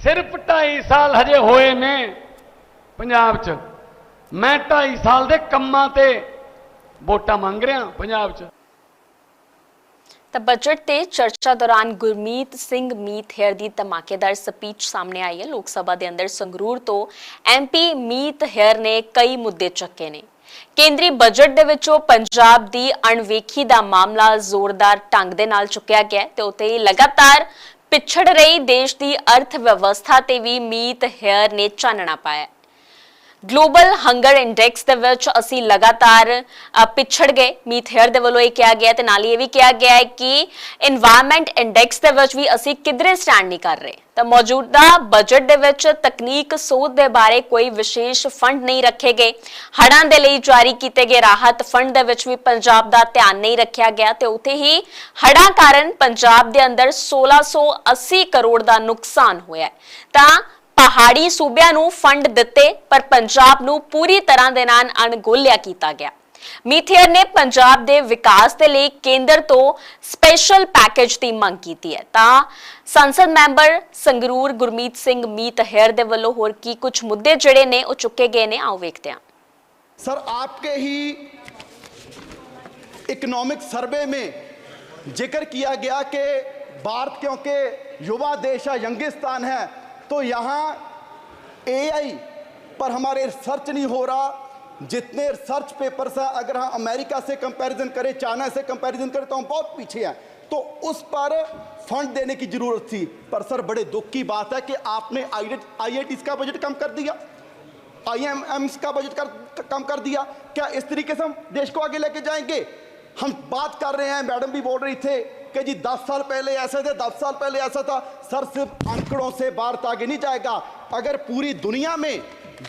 ਸਿਰਫ 2.5 ਸਾਲ ਹਜੇ ਹੋਏ ਨੇ ਪੰਜਾਬ 'ਚ। ਮੈਂ 2.5 ਸਾਲ ਦੇ ਕੰਮਾਂ ਤੇ ਵੋਟਾਂ ਮੰਗ ਰਿਹਾ ਪੰਜਾਬ 'ਚ। ਤਾਂ ਬਜਟ ਤੇ ਚਰਚਾ ਦੌਰਾਨ ਗੁਰਮੀਤ ਸਿੰਘ ਮੀਤ ਹੇਅਰ ਦੀ ਧਮਾਕੇਦਾਰ ਸਪੀਚ ਸਾਹਮਣੇ ਆਈ ਹੈ। ਲੋਕ ਸਭਾ ਦੇ ਅੰਦਰ ਸੰਗਰੂਰ ਤੋਂ ਐਮਪੀ ਮੀਤ ਹੇਅਰ ਨੇ ਕਈ ਮੁੱਦੇ ਚੱਕੇ ਨੇ। ਕੇਂਦਰੀ ਬਜਟ ਦੇ ਵਿੱਚੋਂ ਪੰਜਾਬ ਦੀ ਅਣਵੇਖੀ ਦਾ ਮਾਮਲਾ ਜ਼ੋਰਦਾਰ ਢੰਗ ਦੇ ਨਾਲ ਚੁੱਕਿਆ ਗਿਆ ਹੈ ਤੇ ਉਤੇ ਲਗਾਤਾਰ ਪਿਛੜ ਰਹੀ ਦੇਸ਼ ਦੀ ਅਰਥ ਵਿਵਸਥਾ ਤੇ ਵੀ ਮੀਤ ਹੇਅਰ ਨੇ ਚਾਨਣਾ ਪਾਇਆ ਗਲੋਬਲ ਹੰਗਰ ਇੰਡੈਕਸ ਦੇ ਵਿੱਚ ਅਸੀਂ ਲਗਾਤਾਰ ਪਿਛੜ ਗਏ। ਮੀਥੇਅਰ ਦੇ ਵੱਲੋਂ ਇਹ ਕਿਹਾ ਗਿਆ ਤੇ ਨਾਲ ਹੀ ਇਹ ਵੀ ਕਿਹਾ ਗਿਆ ਹੈ ਕਿ এনवायरमेंट ਇੰਡੈਕਸ ਦੇ ਵਿੱਚ ਵੀ ਅਸੀਂ ਕਿਧਰੇ ਸਟੈਂਡ ਨਹੀਂ ਕਰ ਰਹੇ। ਤਾਂ ਮੌਜੂਦਾ ਬਜਟ ਦੇ ਵਿੱਚ ਤਕਨੀਕ ਸੋਧ ਦੇ ਬਾਰੇ ਕੋਈ ਵਿਸ਼ੇਸ਼ ਫੰਡ ਨਹੀਂ ਰੱਖੇ ਗਏ। ਹੜਾਂ ਦੇ ਲਈ ਜਾਰੀ ਕੀਤੇ ਗਏ ਰਾਹਤ ਫੰਡ ਦੇ ਵਿੱਚ ਵੀ ਪੰਜਾਬ ਦਾ ਧਿਆਨ ਨਹੀਂ ਰੱਖਿਆ ਗਿਆ ਤੇ ਉਥੇ ਹੀ ਹੜਾਂ ਕਾਰਨ ਪੰਜਾਬ ਦੇ ਅੰਦਰ 1680 ਕਰੋੜ ਦਾ ਨੁਕਸਾਨ ਹੋਇਆ ਤਾਂ ਪਹਾੜੀ ਸੂਬਿਆਂ ਨੂੰ ਫੰਡ ਦਿੱਤੇ ਪਰ ਪੰਜਾਬ ਨੂੰ ਪੂਰੀ ਤਰ੍ਹਾਂ ਦੇ ਨਾਲ ਅਣਗੌਲਿਆ ਕੀਤਾ ਗਿਆ ਮੀਥੇਅਰ ਨੇ ਪੰਜਾਬ ਦੇ ਵਿਕਾਸ ਦੇ ਲਈ ਕੇਂਦਰ ਤੋਂ ਸਪੈਸ਼ਲ ਪੈਕੇਜ ਦੀ ਮੰਗ ਕੀਤੀ ਹੈ ਤਾਂ ਸੰਸਦ ਮੈਂਬਰ ਸੰਗਰੂਰ ਗੁਰਮੀਤ ਸਿੰਘ ਮੀਤਹੇਰ ਦੇ ਵੱਲੋਂ ਹੋਰ ਕੀ ਕੁਝ ਮੁੱਦੇ ਜਿਹੜੇ ਨੇ ਉਹ ਚੁੱਕੇ ਗਏ ਨੇ ਆਓ ਵੇਖਦੇ ਹਾਂ सर आपके ही इकोनॉमिक सर्वे में जिक्र किया गया कि भारत क्योंकि युवा देश है यंगिस्तान है तो यहाँ एआई पर हमारे रिसर्च नहीं हो रहा। जितने रिसर्च पेपर्स हैं अगर हम अमेरिका से कंपैरिजन करें चाइना से कंपैरिजन करें तो हम बहुत पीछे हैं। तो उस पर फंड देने की ज़रूरत थी। पर सर बड़े दुख की बात है कि आपने आई आई का बजट कम कर दिया। आईएमएम्स का बजट कर, कम कर दिया। क्या इस तरीके से हम देश को आगे लेके जाएँगे? हम बात कर रहे हैं मैडम भी बोल रही थे कि जी 10 साल पहले ऐसे थे 10 साल पहले ऐसा था। सर, सिर्फ़ आंकड़ों से भारत आगे नहीं जाएगा। अगर पूरी दुनिया में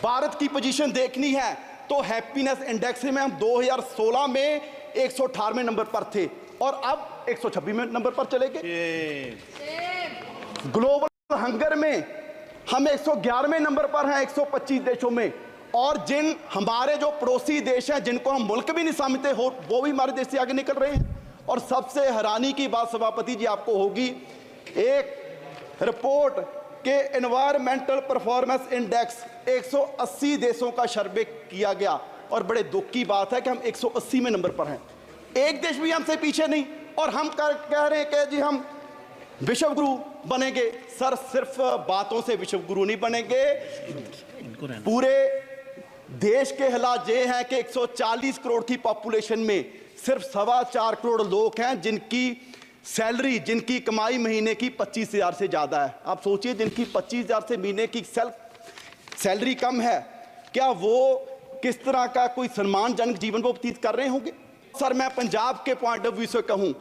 भारत की पोजीशन देखनी है तो हैप्पीनेस इंडेक्स में हम 2016 में एक नंबर पर थे। और अब 126 में नंबर पर चले गए। ग्लोबल हंगर में हम 111वें नंबर पर हैं 125 देशों में। और जिन हमारे जो पड़ोसी देश हैं, जिनको हम मुल्क भी नहीं समझते, हो, वो भी हमारे देश से आगे निकल रहे हैं। और सबसे हैरानी की बात सभापति जी आपको होगी एक रिपोर्ट के एनवायरमेंटल परफॉर्मेंस इंडेक्स 180 देशों का सर्वे किया गया। और बड़े दुख की बात है कि हम 180 में नंबर पर हैं। एक देश भी हमसे पीछे नहीं और हम कर, कह रहे हैं कि जी हम विश्व गुरु बनेंगे। सर सिर्फ़ बातों से विश्व गुरु नहीं बनेंगे। पूरे देश के हालात ये हैं कि 140 करोड़ की पॉपुलेशन में सिर्फ़ सवा चार करोड़ लोग हैं जिनकी सैलरी जिनकी कमाई महीने की पच्चीस हज़ार से ज़्यादा है। आप सोचिए जिनकी पच्चीस हज़ार से महीने की सेल्फ सैलरी कम है क्या वो किस तरह का कोई सम्मानजनक जीवन वो व्यतीत कर रहे होंगे? सर मैं पंजाब के पॉइंट ऑफ़ व्यू से कहूँ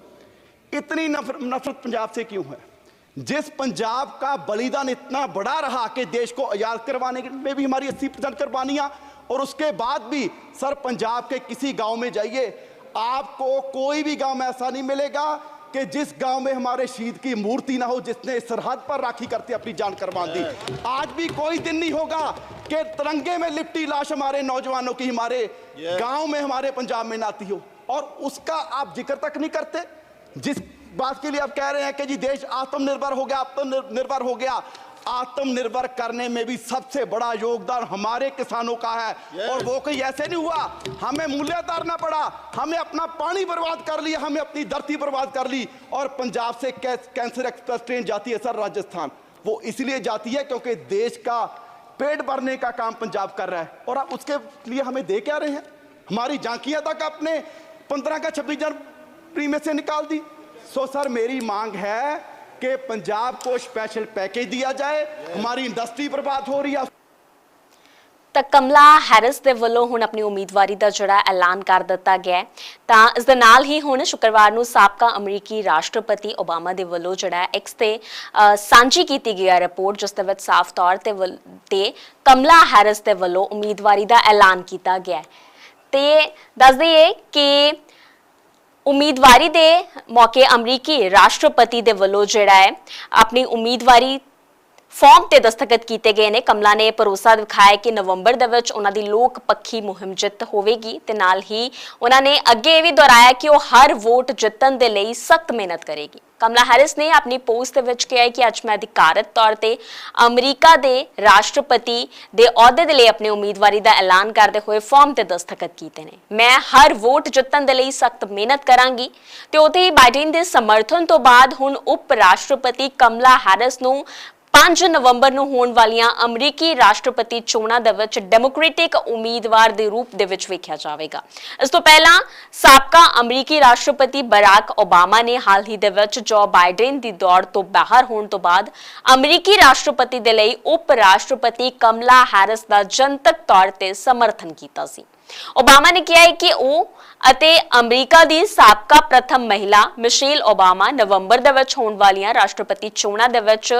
इतनी नफर, नफरत पंजाब से क्यों है? जिस पंजाब का बलिदान इतना बड़ा रहा कि देश को आज़ाद करवाने में भी हमारी अस्सी परसेंट कुर्बानियाँ और उसके बाद भी सर पंजाब के किसी गाँव में जाइए आपको कोई भी गाँव में ऐसा नहीं मिलेगा कि जिस गाँव में हमारे शहीद की मूर्ति ना हो जिसने सरहद पर राखी करते अपनी जान कुर्बान दी। आज भी कोई दिन नहीं होगा कि तिरंगे में लिपटी लाश हमारे नौजवानों की हमारे गाँव में हमारे पंजाब में ना आती हो। और उसका आप ज़िक्र तक नहीं करते। जिस बात के लिए आप कह रहे हैं कि जी देश आत्मनिर्भर हो गया आत्मनिर्भर हो गया आत्मनिर्भर करने में भी सबसे बड़ा योगदान हमारे किसानों का है। और वो कोई ऐसे नहीं हुआ। हमें मूल्य उतारना पड़ा। हमें अपना पानी बर्बाद कर लिया। हमें अपनी धरती बर्बाद कर ली। और पंजाब से कैंसर एक्सप्रेस ट्रेन जाती है सर राजस्थान। वो इसलिए जाती है क्योंकि देश का पेट भरने का काम पंजाब कर रहा है। और आप उसके लिए हमें दे क्या रहे हैं? हमारी झांकियाँ तक आपने पंद्रह का छब्बीस जनवरी में से निकाल दी। सो सर मेरी मांग है कि पंजाब को स्पेशल पैकेज दिया जाए हमारी इंडस्ट्री बर्बाद हो रही है ਤਾਂ ਕਮਲਾ ਹੈਰਿਸ ਦੇ ਵੱਲੋਂ ਹੁਣ ਆਪਣੀ ਉਮੀਦਵਾਰੀ ਦਾ ਜਿਹੜਾ ਐਲਾਨ ਕਰ ਦਿੱਤਾ ਗਿਆ ਹੈ। ਤਾਂ ਇਸ ਦੇ ਨਾਲ ਹੀ ਹੁਣ ਸ਼ੁੱਕਰਵਾਰ ਨੂੰ ਸਾਬਕਾ ਅਮਰੀਕੀ ਰਾਸ਼ਟਰਪਤੀ ਓਬਾਮਾ ਦੇ ਵੱਲੋਂ ਜਿਹੜਾ ਐਕਸ ਤੇ ਅ, ਸਾਂਝੀ ਕੀਤੀ ਗਈ ਹੈ ਰਿਪੋਰਟ ਜਿਸ ਦੇ ਵਿੱਚ ਸਾਫ਼ ਤੌਰ ਤੇ ਵੱਲ- ਤੇ ਕਮਲਾ ਹੈਰਿਸ ਦੇ ਵੱਲੋਂ ਉਮੀਦਵਾਰੀ ਦਾ ਐਲਾਨ ਕੀਤਾ ਗਿਆ ਹੈ। ਤੇ ਦੱਸ ਦਈਏ ਕਿ ਉਮੀਦਵਾਰੀ ਦੇ ਮੌਕੇ ਅਮਰੀਕੀ ਰਾਸ਼ਟਰਪਤੀ ਦੇ ਵੱਲੋਂ ਜਿਹੜਾ ਹੈ ਆਪਣੀ ਉਮੀਦਵਾਰੀ ਫਾਰਮ ਤੇ ਦਸਤਖਤ ਕੀਤੇ ਗਏ ਨੇ। ਕਮਲਾ ਨੇ ਭਰੋਸਾ ਦਿਖਾਇਆ ਕਿ ਨਵੰਬਰ ਦੇ ਵਿੱਚ ਉਹਨਾਂ ਦੀ ਲੋਕ ਪੱਖੀ ਮੁਹਿੰਮ ਜਿੱਤ ਹੋਵੇਗੀ ਤੇ ਨਾਲ ਹੀ ਉਹਨਾਂ ਨੇ ਅੱਗੇ ਇਹ ਵੀ ਦੁਹਰਾਇਆ ਕਿ ਉਹ ਹਰ ਵੋਟ ਜਿੱਤਣ ਦੇ ਲਈ ਸਖਤ ਮਿਹਨਤ ਕਰੇਗੀ। ਕਮਲਾ ਹੈਰਿਸ ਨੇ ਆਪਣੀ ਪੋਸਟ ਦੇ ਵਿੱਚ ਕਿਹਾ ਕਿ ਅੱਜ ਮੈਂ ਅਧਿਕਾਰਤ ਤੌਰ ਤੇ ਅਮਰੀਕਾ ਦੇ ਰਾਸ਼ਟਰਪਤੀ ਦੇ ਅਹੁਦੇ ਦੇ ਲਈ ਆਪਣੀ ਉਮੀਦਵਾਰੀ ਦਾ ਐਲਾਨ ਕਰਦੇ ਹੋਏ ਫਾਰਮ ਤੇ ਦਸਤਖਤ ਕੀਤੇ ਨੇ। ਮੈਂ ਹਰ ਵੋਟ ਜਿੱਤਣ ਦੇ ਲਈ ਸਖਤ ਮਿਹਨਤ ਕਰਾਂਗੀ ਤੇ ਉਹਦੇ ਹੀ ਬਾਈਡਨ ਦੇ ਸਮਰਥਨ ਤੋਂ ਬਾਅਦ ਹੁਣ ਉਪ ਰਾਸ਼ਟਰਪਤੀ ਕਮਲਾ ਹੈਰਿਸ ਨੂੰ 5 ਨਵੰਬਰ ਨੂੰ ਹੋਣ ਵਾਲੀਆਂ ਅਮਰੀਕੀ ਰਾਸ਼ਟਰਪਤੀ ਚੋਣਾਂ ਦੇ ਵਿੱਚ ਡੈਮੋਕ੍ਰੈਟਿਕ ਉਮੀਦਵਾਰ ਦੇ ਰੂਪ ਦੇ ਵਿੱਚ ਵੇਖਿਆ ਜਾਵੇਗਾ। ਇਸ ਤੋਂ ਪਹਿਲਾਂ ਸਾਬਕਾ ਅਮਰੀਕੀ ਰਾਸ਼ਟਰਪਤੀ ਬਰਾਕ ਓਬਾਮਾ ਨੇ ਹਾਲ ਹੀ ਦੇ ਵਿੱਚ ਜੋ ਬਾਈਡਨ ਦੀ ਦੌੜ ਤੋਂ ਬਾਹਰ ਹੋਣ ਤੋਂ ਬਾਅਦ ਅਮਰੀਕੀ ਰਾਸ਼ਟਰਪਤੀ ਦੇ ਲਈ ਉਪ ਰਾਸ਼ਟਰਪਤੀ ਕਮਲਾ ਹੈਰਿਸ ਦਾ ਜਨਤਕ ਤੌਰ ਤੇ ਸਮਰਥਨ ਕੀਤਾ ਸੀ। ਓਬਾਮਾ ਨੇ ਕਿਹਾ ਹੈ ਕਿ ਉਹ ਅਤੇ ਅਮਰੀਕਾ ਦੀ ਸਾਬਕਾ ਪ੍ਰਥਮ ਮਹਿਲਾ ਮਿਸ਼ੇਲ ਓਬਾਮਾ ਨਵੰਬਰ ਦੇ ਵਿੱਚ ਹੋਣ ਵਾਲੀਆਂ ਰਾਸ਼ਟਰਪਤੀ ਚੋਣਾਂ ਦੇ ਵਿੱਚ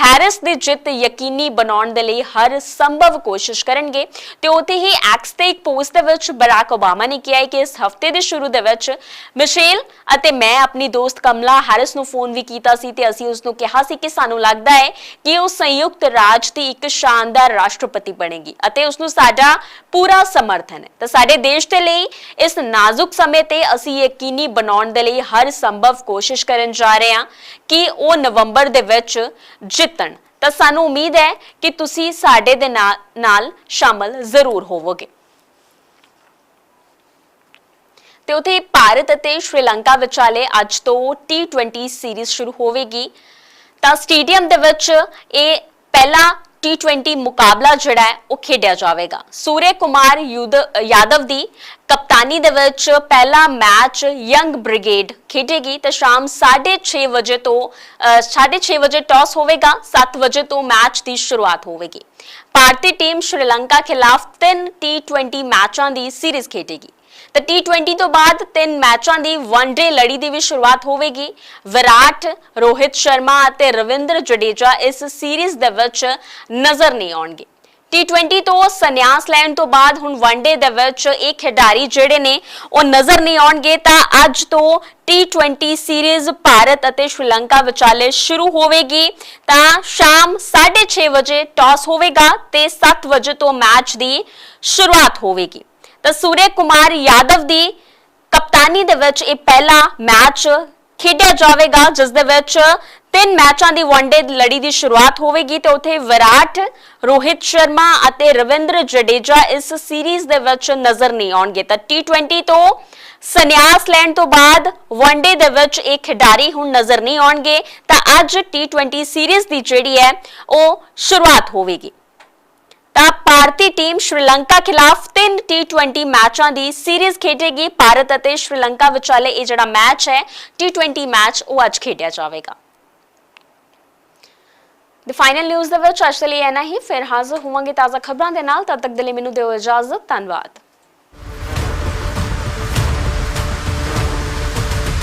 ਹੈਰਿਸ ਦੀ ਜਿੱਤ ਯਕੀਨੀ ਬਣਾਉਣ ਦੇ ਲਈ ਹਰ ਸੰਭਵ ਕੋਸ਼ਿਸ਼ ਕਰਨਗੇ। ਤੇ ਉਥੇ ਹੀ ਐਕਸ ਤੇ ਇੱਕ ਪੋਸਟ ਦੇ ਵਿੱਚ ਬਰਾਕ ਓਬਾਮਾ ਨੇ ਕਿਹਾ ਹੈ ਕਿ ਇਸ ਹਫ਼ਤੇ ਦੇ ਸ਼ੁਰੂ ਦੇ ਵਿੱਚ ਮਿਸ਼ੇਲ ਅਤੇ ਮੈਂ ਆਪਣੀ ਦੋਸਤ ਕਮਲਾ ਹੈਰਿਸ ਨੂੰ ਫੋਨ ਵੀ ਕੀਤਾ ਸੀ ਤੇ ਅਸੀਂ ਉਸ ਨੂੰ ਕਿਹਾ ਸੀ ਕਿ ਸਾਨੂੰ ਲੱਗਦਾ ਹੈ ਕਿ ਉਹ ਸੰਯੁਕਤ ਰਾਜ ਦੀ ਇੱਕ ਸ਼ਾਨਦਾਰ ਰਾਸ਼ਟਰਪਤੀ ਬਣੇਗੀ ਅਤੇ ਉਸ ਨੂੰ ਸਾਡਾ ਪੂਰਾ ਸਮਰਥਨ ਹੈ। ਤਾਂ ਸਾਡੇ ਦੇਸ਼ ਦੇ ਲਈ ਇਸ ਨਾਜ਼ੁਕ ਸਮੇਂ ਤੇ ਅਸੀਂ ਯਕੀਨੀ ਬਣਾਉਣ ਦੇ ਲਈ ਹਰ ਸੰਭਵ ਕੋਸ਼ਿਸ਼ ਕਰਨ ਜਾ ਰਹੇ ਹਾਂ ਕਿ ਉਹ ਨਵੰਬਰ ਦੇ ਵਿੱਚ ਜਿੱਤਣ। ਤਾਂ ਸਾਨੂੰ ਉਮੀਦ ਹੈ ਕਿ ਤੁਸੀਂ ਸਾਡੇ ਦੇ ਨਾਲ ਨਾਲ ਸ਼ਾਮਲ ਜ਼ਰੂਰ ਹੋਵੋਗੇ। ਤੇ ਉਥੇ ਭਾਰਤ ਅਤੇ ਸ਼੍ਰੀਲੰਕਾ ਵਿਚਾਲੇ ਅੱਜ ਤੋਂ T20 ਸੀਰੀਜ਼ ਸ਼ੁਰੂ ਹੋਵੇਗੀ। ਤਾਂ ਸਟੇਡੀਅਮ ਦੇ ਵਿੱਚ ਇਹ ਪਹਿਲਾ T20 ਮੁਕਾਬਲਾ ਜਿਹੜਾ ਹੈ ਉਹ ਖੇਡਿਆ ਜਾਵੇਗਾ। ਸੂਰਯ ਕੁਮਾਰ ਯੂਦ- ਯਾਦਵ ਦੀ ਕਪਤਾਨੀ ਦੇ ਵਿੱਚ ਪਹਿਲਾ ਮੈਚ ਯੰਗ ਬ੍ਰਿਗੇਡ ਖੇਡੇਗੀ ਤੇ ਸ਼ਾਮ 6:30 ਵਜੇ ਤੋਂ ਅ, 6:30 ਵਜੇ ਟਾਸ ਹੋਵੇਗਾ 7 ਵਜੇ ਤੋਂ ਮੈਚ ਦੀ ਸ਼ੁਰੂਆਤ ਹੋਵੇਗੀ। ਭਾਰਤੀ ਟੀਮ ਸ਼੍ਰੀਲੰਕਾ ਖਿਲਾਫ 3 T20 ਮੈਚਾਂ ਦੀ ਸੀਰੀਜ਼ ਖੇਡੇਗੀ। ਤੇ T20 ਤੋਂ ਬਾਅਦ ਤਿੰਨ ਮੈਚਾਂ ਦੀ ਵਨਡੇ ਲੜੀ ਦੀ ਵੀ ਸ਼ੁਰੂਆਤ ਹੋਵੇਗੀ। ਵਿਰਾਟ, ਰੋਹਿਤ ਸ਼ਰਮਾ ਅਤੇ ਰਵਿੰਦਰ ਜਡੇਜਾ ਇਸ ਸੀਰੀਜ਼ ਦੇ ਵਿੱਚ ਨਜ਼ਰ ਨਹੀਂ ਆਉਣਗੇ। T20 ਤੋਂ ਸੰਨਿਆਸ ਲੈਣ ਤੋਂ ਬਾਅਦ ਹੁਣ ਵਨਡੇ ਦੇ ਵਿੱਚ ਇਹ ਖਿਡਾਰੀ ਜਿਹੜੇ ਨੇ, ਉਹ ਨਜ਼ਰ ਨਹੀਂ ਆਉਣਗੇ। ਤਾਂ ਅੱਜ ਤੋਂ T20 ਸੀਰੀਜ਼ ਭਾਰਤ ਅਤੇ ਸ਼੍ਰੀਲੰਕਾ ਵਿਚਾਲੇ ਸ਼ੁਰੂ ਹੋਵੇਗੀ। ਤਾਂ ਸ਼ਾਮ 6:30 ਵਜੇ ਟਾਸ ਹੋਵੇਗਾ ਤੇ 7 ਵਜੇ ਤੋਂ ਮੈਚ ਦੀ ਸ਼ੁਰੂਆਤ ਹੋਵੇਗੀ। ਤਾਂ ਸੂਰਯ ਕੁਮਾਰ ਯਾਦਵ ਦੀ ਕਪਤਾਨੀ ਦੇ ਵਿੱਚ ਇਹ ਪਹਿਲਾ ਮੈਚ ਖੇਡਿਆ ਜਾਵੇਗਾ, ਜਿਸ ਦੇ ਵਿੱਚ ਤਿੰਨ ਮੈਚਾਂ ਦੀ ਵਨਡੇ ਲੜੀ ਦੀ ਸ਼ੁਰੂਆਤ ਹੋਵੇਗੀ ਤੇ ਉੱਥੇ ਵਿਰਾਟ, ਰੋਹਿਤ ਸ਼ਰਮਾ ਅਤੇ ਰਵਿੰਦਰ ਜਡੇਜਾ ਇਸ ਸੀਰੀਜ਼ ਦੇ ਵਿੱਚ ਨਜ਼ਰ ਨਹੀਂ ਆਉਣਗੇ। ਤਾਂ T20 ਤੋਂ ਸੰਨਿਆਸ ਲੈਣ ਤੋਂ ਬਾਅਦ ਵਨਡੇ ਦੇ ਵਿੱਚ ਇਹ ਖਿਡਾਰੀ ਹੁਣ ਨਜ਼ਰ ਨਹੀਂ ਆਉਣਗੇ। ਤਾਂ ਅੱਜ T20 ਸੀਰੀਜ਼ ਦੀ ਜਿਹੜੀ ਹੈ, ਉਹ ਸ਼ੁਰੂਆਤ ਹੋਵੇਗੀ। ਤਾਂ ਭਾਰਤੀ ਟੀਮ ਸ਼੍ਰੀਲੰਕਾ ਖਿਲਾਫ 3 T20 ਮੈਚਾਂ ਦੀ ਸੀਰੀਜ਼ ਖੇਡੇਗੀ। ਭਾਰਤ ਅਤੇ ਸ਼੍ਰੀਲੰਕਾ ਵਿਚਾਲੇ ਇਹ ਜਿਹੜਾ ਮੈਚ ਹੈ T20 ਮੈਚ, ਉਹ ਅੱਜ ਖੇਡਿਆ ਜਾਵੇਗਾ। ਦੀ ਫਾਈਨਲ ਨਿਊਜ਼ ਦੇ ਵਿੱਚ ਅੱਜ ਦੇ ਲਈ ਇੰਨਾ ਹੀ। ਫਿਰ ਹਾਜ਼ਰ ਹੋਵਾਂਗੇ ਤਾਜ਼ਾ ਖਬਰਾਂ ਦੇ ਨਾਲ। ਤਦ ਤੱਕ ਦੇ ਲਈ ਮੈਨੂੰ ਦਿਓ ਇਜਾਜ਼ਤ। ਧੰਨਵਾਦ।